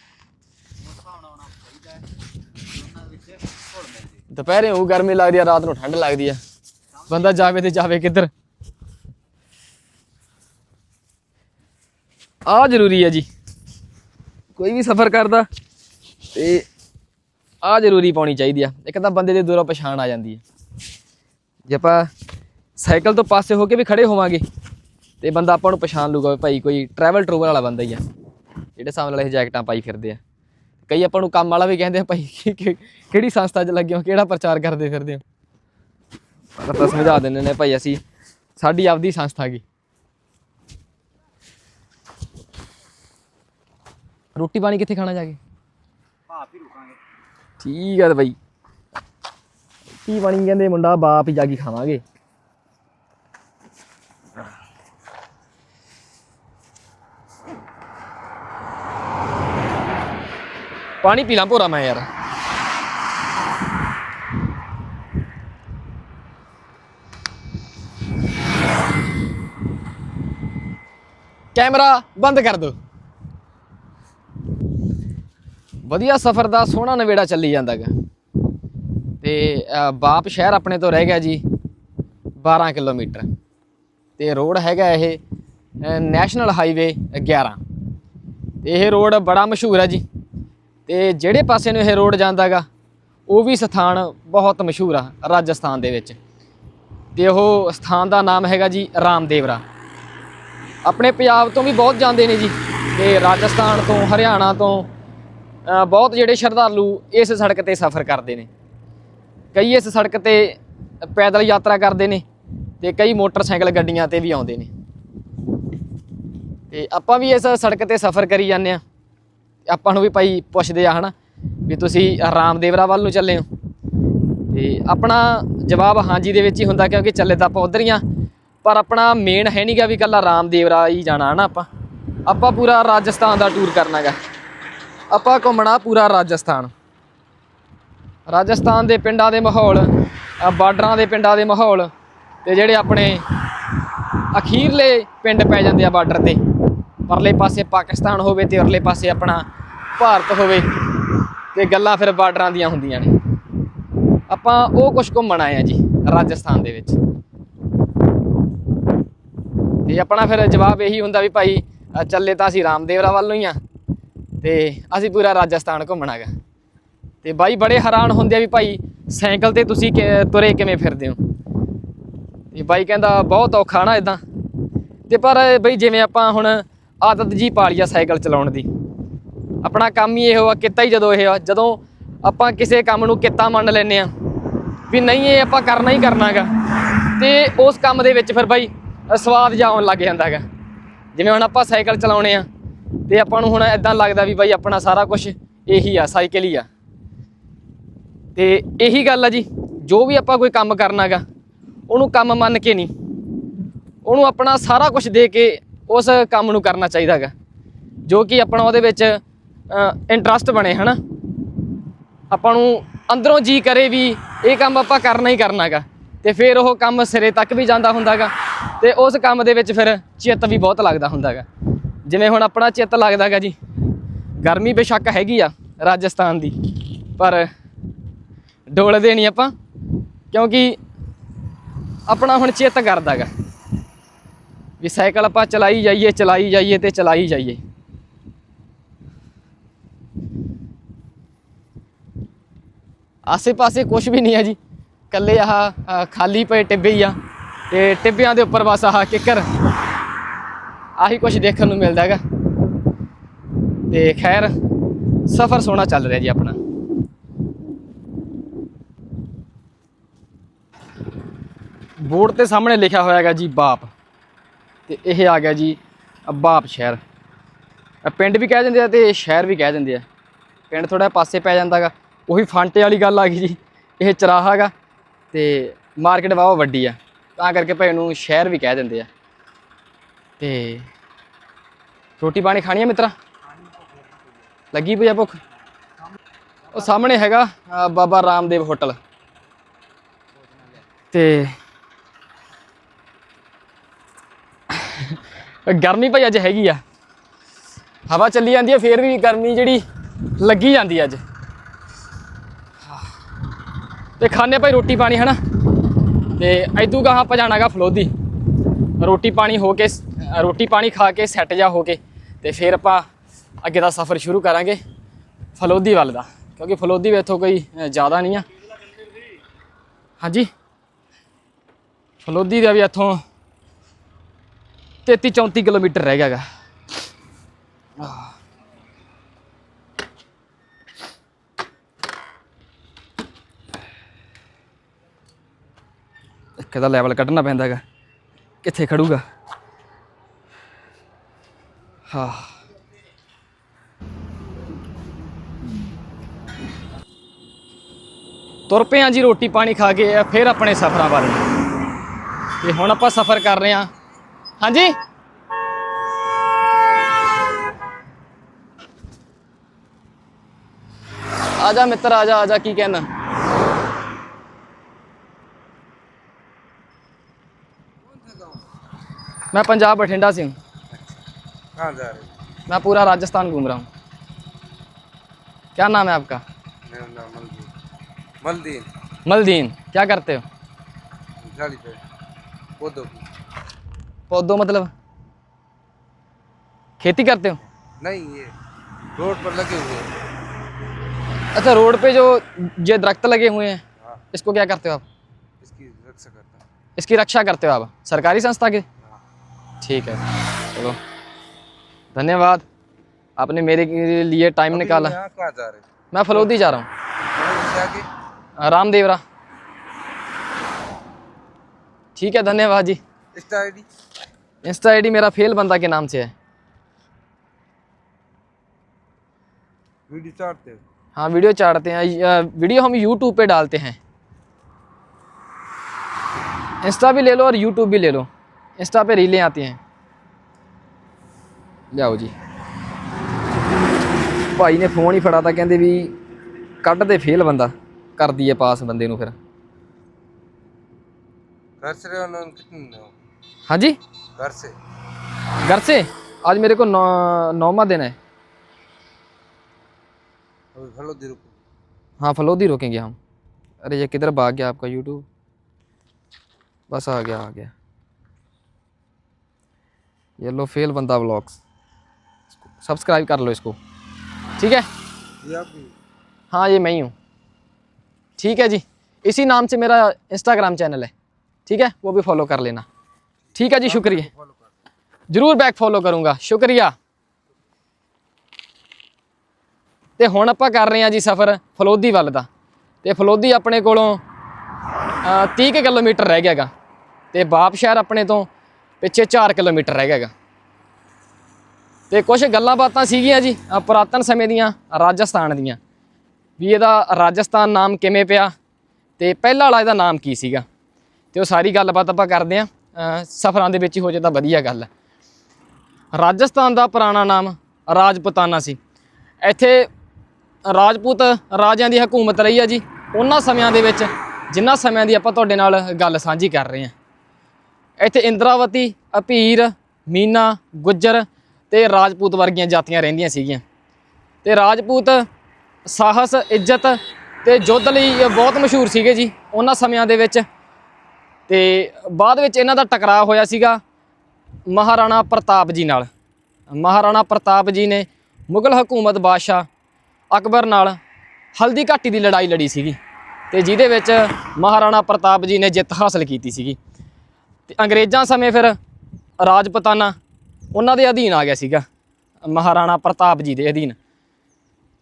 ਉਸ ਹਿਸਾਬ ਨਾਲ ਆਉਣਾ ਚਾਹੀਦਾ ਹੈ। ਦੋਨਾਂ ਵਿੱਚ ਘੁਲ ਮਿਲਦੇ ਦੁਪਹਿਰੇ ਉਹ ਗਰਮੀ ਲੱਗਦੀ ਆ ਰਾਤ ਨੂੰ ਠੰਡ ਲੱਗਦੀ ਆ ਬੰਦਾ ਜਾਵੇ ਤੇ ਜਾਵੇ ਕਿੱਧਰ? ਆ ਜ਼ਰੂਰੀ ਹੈ ਜੀ। ਕੋਈ ਵੀ ਸਫ਼ਰ ਕਰਦਾ ਤੇ ਆ ਜ਼ਰੂਰੀ ਪਾਉਣੀ ਚਾਹੀਦੀ ਆ। ਇੱਕ ਤਾਂ ਬੰਦੇ ਦੇ ਦੂਰੋਂ ਪਛਾਣ ਆ ਜਾਂਦੀ ਹੈ। ਜੇ ਆਪਾਂ ਸਾਈਕਲ ਤੋਂ ਪਾਸੇ ਹੋ ਕੇ ਵੀ ਖੜੇ ਹੋਵਾਂਗੇ। ਤੇ ਬੰਦਾ ਆਪਾਂ ਨੂੰ ਪਛਾਣ ਲੂਗਾ ਵੀ ਭਾਈ ਕੋਈ ਟਰੈਵਲ ਟਰੂਵਲ ਵਾਲਾ ਬੰਦਾ ਹੀ ਆ। ਜਿਹੜੇ ਨਾਲ ਇਹ ਜੈਕਟਾਂ ਪਾਈ ਫਿਰਦੇ ਆ। ਕਈ ਆਪਾਂ ਨੂੰ ਕੰਮ ਵਾਲਾ ਵੀ ਕਹਿੰਦੇ ਆ ਭਾਈ ਕਿ- ਕਿ- ਕਿਹੜੀ ਸੰਸਥਾ 'ਚ ਲੱਗੇ ਹੋ ਕਿਹੜਾ ਪ੍ਰਚਾਰ ਕਰਦੇ ਫਿਰਦੇ ਹੋ? ਪਰ ਆਪਾਂ ਸਮਝਾ ਦਿੰਦੇ ਨੇ ਭਾਈ ਅਸੀਂ ਸਾਡੀ ਆਪਦੀ ਸੰਸਥਾ ਗੀ ਰੋਟੀ ਪਾਣੀ ਕਿੱਥੇ ਖਾਣਾ ਜਾ ਕੇ? ਭਾਪ ਹੀ ਰੁਕਾਂਗੇ। ਠੀਕ ਆ ਤੇ ਬਈ ਕੀ ਬਣੀ ਕਹਿੰਦੇ ਮੁੰਡਾ ਬਾਪ ਹੀ ਜਾ ਕੇ ਖਾਵਾਂਗੇ। ਪਾਣੀ ਪੀ ਲਾਂ ਭੋਰਾ ਮੈਂ ਯਾਰ। ਕੈਮਰਾ ਬੰਦ ਕਰ ਦੋ। ਵਧੀਆ ਸਫ਼ਰ ਦਾ ਸੋਹਣਾ ਨਵੇੜਾ ਚੱਲੀ ਜਾਂਦਾਗਾ ਤੇ ਅ, ਬਾਪ ਸ਼ਹਿਰ ਆਪਣੇ ਤੋਂ ਰਹਿ ਗਿਆ ਜੀ 12 ਕਿਲੋਮੀਟਰ। ਤੇ ਰੋਡ ਹੈਗਾ ਇਹ ਨੈਸ਼ਨਲ ਹਾਈਵੇ 11 ਤੇ ਇਹ ਰੋਡ ਬੜਾ ਮਸ਼ਹੂਰ ਹੈ ਜੀ। ਤੇ ਜਿਹੜੇ ਪਾਸੇ ਨੂੰ ਇਹ ਰੋਡ ਜਾਂਦਾਗਾ, ਉਹ ਵੀ ਸਥਾਨ ਬਹੁਤ ਮਸ਼ਹੂਰ ਆ ਰਾਜਸਥਾਨ ਦੇ ਵਿੱਚ। ਤੇ ਉਹ ਸਥਾਨ ਦਾ ਨਾਮ ਹੈਗਾ ਜੀ ਰਾਮਦੇਵਰਾ। ਆਪਣੇ ਪੰਜਾਬ ਤੋਂ ਵੀ ਬਹੁਤ ਜਾਂਦੇ ਨੇ ਜੀ, ਤੇ ਰਾਜਸਥਾਨ ਤੋਂ, ਹਰਿਆਣਾ ਤੋਂ ਬਹੁਤ ਜਿਹੜੇ ਸ਼ਰਧਾਲੂ ਇਸ ਸੜਕ ਤੇ ਸਫ਼ਰ ਕਰਦੇ ਨੇ। ਕਈ ਇਸ ਸੜਕ ਤੇ ਪੈਦਲ ਯਾਤਰਾ ਕਰਦੇ ਨੇ ਤੇ ਕਈ ਮੋਟਰਸਾਈਕਲ ਗੱਡੀਆਂ ਤੇ ਵੀ ਆਉਂਦੇ ਨੇ। ਤੇ ਆਪਾਂ ਵੀ ਇਸ ਸੜਕ ਤੇ ਸਫ਼ਰ ਕਰੀ ਜਾਂਦੇ ਆ ਆਪਾਂ ਨੂੰ ਵੀ ਭਾਈ ਪੁੱਛਦੇ ਆ ਹਨਾ ਵੀ ਤੁਸੀਂ ਰਾਮਦੇਵਰਾ ਵੱਲ ਨੂੰ ਚੱਲੇ ਹੋ। ਤੇ ਆਪਣਾ ਜਵਾਬ ਹਾਂਜੀ ਦੇ ਵਿੱਚ ਹੀ ਹੁੰਦਾ ਕਿਉਂਕਿ ਚੱਲੇ ਤਾਂ ਆਪਾਂ ਉਧਰ ਹੀ ਆ। ਪਰ ਆਪਣਾ ਮੇਨ ਹੈ ਨਹੀਂਗਾ ਵੀ ਕੱਲਾ ਰਾਮਦੇਵਰਾ ਹੀ ਜਾਣਾ ਹਨਾ ਆਪਾਂ। ਆਪਾਂ ਪੂਰਾ ਰਾਜਸਥਾਨ ਦਾ ਟੂਰ ਕਰਨਾਗਾ ਆਪਾਂ ਘੁੰਮਣਾ ਪੂਰਾ ਰਾਜਸਥਾਨ। ਰਾਜਸਥਾਨ ਦੇ ਪਿੰਡਾਂ ਦੇ ਮਾਹੌਲ ਅ, ਬਾਰਡਰਾਂ ਦੇ ਪਿੰਡਾਂ ਦੇ ਮਾਹੌਲ ਤੇ ਜਿਹੜੇ ਆਪਣੇ ਅਖੀਰਲੇ ਪਿੰਡ ਪੈ ਜਾਂਦੇ ਆ ਬਾਰਡਰ ਤੇ। ਪਰਲੇ ਪਾਸੇ ਪਾਕਿਸਤਾਨ ਹੋਵੇ ਤੇ ਉਰਲੇ ਪਾਸੇ ਆਪਣਾ ਭਾਰਤ ਹੋਵੇ ਤੇ ਗੱਲਾਂ ਫਿਰ ਬਾਰਡਰਾਂ ਦੀਆਂ ਹੁੰਦੀਆਂ ਨੇ। ਆਪਾਂ ਉਹ ਕੁਝ ਘੁੰਮਣ ਆਏ ਆ ਜੀ, ਰਾਜਸਥਾਨ ਦੇ ਵਿੱਚ। ਤੇ ਆਪਣਾ ਫਿਰ ਜਵਾਬ ਇਹੀ ਹੁੰਦਾ ਵੀ ਭਾਈ ਚੱਲੇ ਤਾਂ ਅਸੀਂ ਰਾਮਦੇਵਰਾ ਵੱਲ ਨੂੰ ਹੀ ਆ ਤੇ ਅਸੀਂ ਪੂਰਾ ਰਾਜਸਥਾਨ ਘੁੰਮਣਾਗਾ ਤੇ ਬਾਈ ਬੜੇ ਹੈਰਾਨ ਹੁੰਦੇ ਆ ਵੀ ਭਾਈ, ਸਾਈਕਲ ਤੇ ਤੁਸੀਂ ਕਿ- ਤੁਰੇ ਕਿਵੇਂ ਫਿਰਦੇ ਹੋ? ਤੇ ਬਾਈ ਕਹਿੰਦਾ, ਬਹੁਤ ਔਖਾ ਨਾ ਇਦਾਂ ਤੇ ਪਰ ਬਈ ਜਿਵੇਂ ਆਪਾਂ ਹੁਣ ਆਦਤ ਜੀ ਪਾਲੀ ਆ ਸਾਈਕਲ ਚਲਾਉਣ ਦੀ। ਆਪਣਾ ਕੰਮ ਹੀ ਇਹੋ ਆ, ਕਿੱਤਾ ਹੀ ਜਦੋਂ ਇਹ ਆ। ਜਦੋਂ ਆਪਾਂ ਕਿਸੇ ਕੰਮ ਨੂੰ ਕਿੱਤਾ ਮੰਨ ਲੈਨੇ ਆ ਵੀ ਨਹੀਂ, ਇਹ ਆਪਾਂ ਕਰਨਾ ਹੀ ਕਰਨਾਗਾ ਤੇ ਉਸ ਕੰਮ ਦੇ ਵਿੱਚ ਫਿਰ ਬਾਈ ਸਵਾਦ ਜਿਹਾ ਆਉਣ ਲੱਗ ਜਾਂਦਾ ਹੈਗਾ ਜਿਵੇਂ ਹੁਣ ਆਪਾਂ ਸਾਈਕਲ ਚਲਾਉਣੇ ਆ ਤੇ ਆਪਾਂ ਨੂੰ ਹੁਣ ਇਦਾਂ ਲੱਗਦਾ ਵੀ ਬਾਈ ਆਪਣਾ ਸਾਰਾ ਕੁਝ ਇਹੀ ਆ, ਸਾਈਕਲ ਹੀ ਆ। ਤੇ ਇਹੀ ਗੱਲ ਆ ਜੀ, ਜੋ ਵੀ ਆਪਾਂ ਕੋਈ ਕੰਮ ਕਰਨਾਗਾ ਉਹਨੂੰ ਕੰਮ ਮੰਨ ਕੇ ਨਹੀਂ। ਉਹਨੂੰ ਆਪਣਾ ਸਾਰਾ ਕੁਝ ਦੇ ਕੇ ਉਸ ਕੰਮ ਨੂੰ ਕਰਨਾ ਚਾਹੀਦਾ ਚਾਹੀਦਾਗਾ ਜੋ ਕਿ ਆਪਣਾ ਉਹਦੇ ਵਿੱਚ ਇੰਟਰਸਟ ਬਣੇ, ਹਨਾ। ਆਪਾਂ ਨੂੰ ਅੰਦਰੋਂ ਜੀ ਕਰੇ ਵੀ ਇਹ ਕੰਮ ਆਪਾਂ ਕਰਨਾ ਹੀ ਕਰਨਾ ਕਰਨਾਗਾ ਤੇ ਫਿਰ ਉਹ ਕੰਮ ਸਿਰੇ ਤੱਕ ਵੀ ਜਾਂਦਾ ਹੁੰਦਾਗਾ ਤੇ ਉਸ ਕੰਮ ਦੇ ਵਿੱਚ ਫਿਰ ਚਿੱਤ ਵੀ ਬਹੁਤ ਲੱਗਦਾ ਹੁੰਦਾਗਾ ਜਿਵੇਂ ਹੁਣ ਆਪਣਾ ਚਿੱਤ ਲੱਗਦਾਗਾ ਜੀ। ਗਰਮੀ ਬੇਸ਼ੱਕ ਹੈਗੀ ਆ ਰਾਜਸਥਾਨ ਦੀ, ਪਰ ਡੋਲਦੇ ਨਹੀਂ ਆਪਾਂ। ਕਿਉਂਕਿ ਆਪਣਾ ਹੁਣ ਚਿੱਤ ਕਰਦਾਗਾ ਵੀ ਸਾਈਕਲ ਆਪਾਂ ਚਲਾਈ ਜਾਈਏ ਚਲਾਈ ਜਾਈਏ ਤੇ ਚਲਾਈ ਜਾਈਏ। ਆਸੇ-ਪਾਸੇ ਕੁਝ ਵੀ ਨਹੀਂ ਹੈ ਜੀ। ਕੱਲੇ ਆਹ ਖਾਲੀ ਪਏ ਟਿੱਬੇ ਹੀ ਆ। ਤੇ ਟਿੱਬਿਆਂ ਦੇ ਉੱਪਰ ਬਸ ਆਹ ਕਿੱਕਰ। ਆਹੀ ਕੁਝ ਦੇਖਣ ਨੂੰ ਮਿਲਦਾ ਹੈਗਾ। ਤੇ ਖੈਰ, ਸਫ਼ਰ ਸੋਹਣਾ ਚੱਲ ਰਿਹਾ ਜੀ ਆਪਣਾ। ਬੋਰਡ ਤੇ ਸਾਹਮਣੇ ਲਿਖਿਆ ਹੋਇਆ ਹੈਗਾ ਜੀ, ਬਾਪ। ਤੇ ਇਹ ਆ ਗਿਆ ਜੀ ਬਾਪ ਸ਼ਹਿਰ। ਪਿੰਡ ਵੀ ਕਹਿ ਦਿੰਦੇ ਆ ਤੇ ਸ਼ਹਿਰ ਵੀ ਕਹਿ ਦਿੰਦੇ ਆ। ਪਿੰਡ ਥੋੜਾ ਪਾਸੇ ਪੈ ਜਾਂਦਾਗਾ। ਉਹੀ ਫਾਂਟੇ ਵਾਲੀ ਗੱਲ ਆ ਗਈ ਜੀ। ਇਹ ਚਰਾਹਾ ਹੈਗਾ ਤੇ ਮਾਰਕੀਟ ਵਾਵਾ ਵੱਡੀ ਆ। ਤਾਂ ਕਰਕੇ ਭਾਈ ਨੂੰ ਸ਼ਹਿਰ ਵੀ ਕਹਿ ਦਿੰਦੇ ਆ। ਤੇ ਰੋਟੀ ਪਾਣੀ ਖਾਣੀ ਆ ਮਿੱਤਰਾ? ਲੱਗੀ ਪਈ ਆ ਭੁੱਖ? ਉਹ ਸਾਹਮਣੇ ਹੈਗਾ ਬਾਬਾ ਰਾਮਦੇਵ ਹੋਟਲ। ਤੇ ਗਰਮੀ ਭਾਈ ਅੱਜ ਹੈਗੀ ਆ। ਹਵਾ ਚੱਲੀ ਜਾਂਦੀ ਹੈ ਫੇਰ ਵੀ ਗਰਮੀ ਜਿਹੜੀ ਲੱਗੀ ਜਾਂਦੀ ਆ ਅੱਜ। ਤੇ ਖਾਣੇ ਭਾਈ ਰੋਟੀ ਪਾਣੀ, ਹਨਾ? ਤੇ ਐਦੂ ਗਾਹਾਂ ਆਪਾਂ ਜਾਣਾਗਾ ਫਲੋਦੀ। ਰੋਟੀ ਪਾਣੀ ਹੋ ਕੇ, ਰੋਟੀ ਪਾਣੀ ਖਾ ਕੇ ਸੈੱਟ ਜਾ ਹੋ ਕੇ, ਤੇ ਫਿਰ ਆਪਾਂ ਅੱਗੇ ਦਾ ਸਫ਼ਰ ਸ਼ੁਰੂ ਕਰਾਂਗੇ ਫਲੋਦੀ ਵੱਲ ਦਾ। ਕਿਉਂਕਿ ਫਲੋਦੀ ਵੀ ਇੱਥੋਂ ਕੋਈ ਜ਼ਿਆਦਾ ਨਹੀਂ ਆ। ਹਾਂਜੀ। ਫਲੋਦੀ ਦਾ ਵੀ ਇੱਥੋਂ 33 34 ਕਿਲੋਮੀਟਰ ਰਹਿ ਗਿਆ ਗਾ ਇੱਕ ਦਾ ਲੈਵਲ ਕੱਢਣਾ ਪੈਂਦਾ ਹੈਗਾ ਕਿੱਥੇ ਖੜੂਗਾ? ਹਾਂ। ਤੁਰ ਪਏ ਹਾਂ ਜੀ ਰੋਟੀ ਪਾਣੀ ਖਾ ਕੇ ਆ ਫਿਰ ਆਪਣੇ ਸਫ਼ਰਾਂ ਬਾਰੇ ਤੇ ਹੁਣ ਆਪਾਂ ਸਫ਼ਰ ਕਰ ਰਹੇ ਹਾਂ। ਆ हाँ जी। आजा मित्र आजा आजा की कहना? मैं पंजाब बठिंडा से हूँ। मैं पूरा राजस्थान घूम रहा हूँ। क्या नाम है आपका? मलदीन। मलदीन? क्या करते हो? पौधों की। पौधों मतलब? खेती करते हो? नहीं ये रोड पर लगे हुए हैं। अच्छा रोड पे जो ये दरख्त लगे हुए हैं हाँ। इसको क्या करते हो आप? इसकी रक्षा करता हूँ। इसकी रक्षा करते हो आप? सरकारी संस्था के? हाँ। ठीक है चलो। धन्यवाद आपने मेरे लिए टाइम निकाला। कहाँ जा रहे मैं फलोदी जा रहा हूँ। रामदेवरा। ठीक है धन्यवाद जी। इंस्टा आईडी इंस्टा आईडी मेरा फेल बंदा के नाम से है वीडियो चाटते हो हाँ वीडियो चाड़ते हैं अ, वीडियो हम यूट्यूब पे डालते हैं इंस्टा भी ले लो और यूट्यूब भी ले लो इंस्टा पे रीलें आती हैं ਲਿਆਓ ਜੀ ਭਾਈ ਨੇ ਫੋਨ ਹੀ ਫੜਾਤਾ ਕਹਿੰਦੇ ਵੀ ਕੱਢ ਦੇ ਫੇਲ ਬੰਦਾ ਕਰ ਦਈਏ ਪਾਸ ਬੰਦੇ ਨੂੰ ਫਿਰ घर से रहे हो कितने दिन हो जी? घर से। घर से? आज मेरे को नौ नौवा दिन है। अभी फलोदी रुको हाँ फलोदी रोकेंगे हम। अरे ये किधर भाग गया आपका यूट्यूब बस आ गया आ गया। ये लो फेल बंदा ब्लॉग्स सब्सक्राइब कर लो इसको। ठीक है? ये आप भी हाँ। ये मैं ही हूँ। ठीक है जी। इसी नाम से मेरा इंस्टाग्राम चैनल है। ठीक है? वो भी फॉलो कर लेना। ठीक है जी शुक्रिया फॉलो कर ਜ਼ਰੂਰ ਬੈਕ ਫੋਲੋ ਕਰੂੰਗਾ ਸ਼ੁਕਰੀਆ ਤੇ ਹੁਣ ਆਪਾਂ ਕਰ ਰਹੇ ਹਾਂ ਜੀ ਸਫ਼ਰ ਫਲੋਦੀ ਵੱਲ ਦਾ ਤੇ ਫਲੋਦੀ ਆਪਣੇ ਕੋਲੋਂ ਅ, 30 ਕੁ ਕਿਲੋਮੀਟਰ ਰਹਿ ਗਿਆਗਾ ਤੇ ਬਾਪ ਸ਼ਹਿਰ ਆਪਣੇ ਤੋਂ ਪਿੱਛੇ 4 ਕਿਲੋਮੀਟਰ ਰਹਿ ਗਿਆਗਾ ਤੇ ਕੁਝ ਗੱਲਾਂ ਬਾਤਾਂ ਸੀਗੀਆਂ ਜੀ ਅ, ਪੁਰਾਤਨ ਸਮੇਂ ਦੀਆਂ ਰਾਜਸਥਾਨ ਦੀਆਂ ਵੀ ਇਹਦਾ ਰਾਜਸਥਾਨ ਨਾਮ ਕਿਵੇਂ ਪਿਆ ਤੇ ਪਹਿਲਾਂ ਵਾਲਾ ਇਹਦਾ ਨਾਮ ਕੀ ਸੀਗਾ ਤੇ ਉਹ ਸਾਰੀ ਗੱਲਬਾਤ ਆਪਾਂ ਕਰਦੇ ਆਂ ਸਫ਼ਰਾਂ ਦੇ ਵਿੱਚ ਹੀ ਹੋ ਜੇ ਤਾਂ ਵਧੀਆ ਗੱਲ ਹੈ। ਰਾਜਸਥਾਨ ਦਾ ਪੁਰਾਣਾ ਨਾਮ ਰਾਜਪੂਤਾਨਾ ਸੀ। ਇੱਥੇ ਰਾਜਪੂਤ ਰਾਜਿਆਂ ਦੀ ਹਕੂਮਤ ਰਹੀ ਹੈ ਜੀ। ਉਹਨਾਂ ਸਮਿਆਂ ਦੇ ਵਿੱਚ ਜਿਨ੍ਹਾਂ ਸਮਿਆਂ ਦੀ ਆਪਾਂ ਤੁਹਾਡੇ ਨਾਲ ਗੱਲ ਸਾਂਝੀ ਕਰ ਰਹੇ ਹਾਂ। ਇੱਥੇ ਇੰਦਰਾਵਤੀ, ਅਪੀਰ, ਮੀਨਾ, ਗੁੱਜਰ ਤੇ ਰਾਜਪੂਤ ਵਰਗੀਆਂ ਜਾਤੀਆਂ ਰਹਿੰਦੀਆਂ ਸੀਗੀਆਂ। ਤੇ ਰਾਜਪੂਤ ਸਾਹਸ, ਇੱਜ਼ਤ ਤੇ ਯੁੱਧ ਲਈ ਬਹੁਤ ਮਸ਼ਹੂਰ ਸੀਗੇ ਜੀ। ਉਹਨਾਂ ਸਮਿਆਂ ਦੇ ਵਿੱਚ ਤੇ ਬਾਅਦ ਵਿੱਚ ਇਹਨਾਂ ਦਾ ਟਕਰਾਅ ਹੋਇਆ ਸੀਗਾ ਮਹਾਰਾਣਾ ਪ੍ਰਤਾਪ ਜੀ ਨਾਲ। ਮਹਾਰਾਣਾ ਪ੍ਰਤਾਪ ਜੀ ਨੇ ਮੁਗਲ ਹਕੂਮਤ ਬਾਦਸ਼ਾਹ ਅਕਬਰ ਨਾਲ ਹਲਦੀ ਘਾਟੀ ਦੀ ਲੜਾਈ ਲੜੀ ਸੀਗੀ ਤੇ ਜਿਹਦੇ ਵਿੱਚ ਮਹਾਰਾਣਾ ਪ੍ਰਤਾਪ ਜੀ ਨੇ ਜਿੱਤ ਹਾਸਲ ਕੀਤੀ ਸੀਗੀ। ਤੇ ਅੰਗਰੇਜ਼ਾਂ ਸਮੇਂ ਫਿਰ ਰਾਜਪਤਾਨਾ ਉਹਨਾਂ ਦੇ ਅਧੀਨ ਆ ਗਿਆ ਸੀਗਾ, ਮਹਾਰਾਣਾ ਪ੍ਰਤਾਪ ਜੀ ਦੇ ਅਧੀਨ।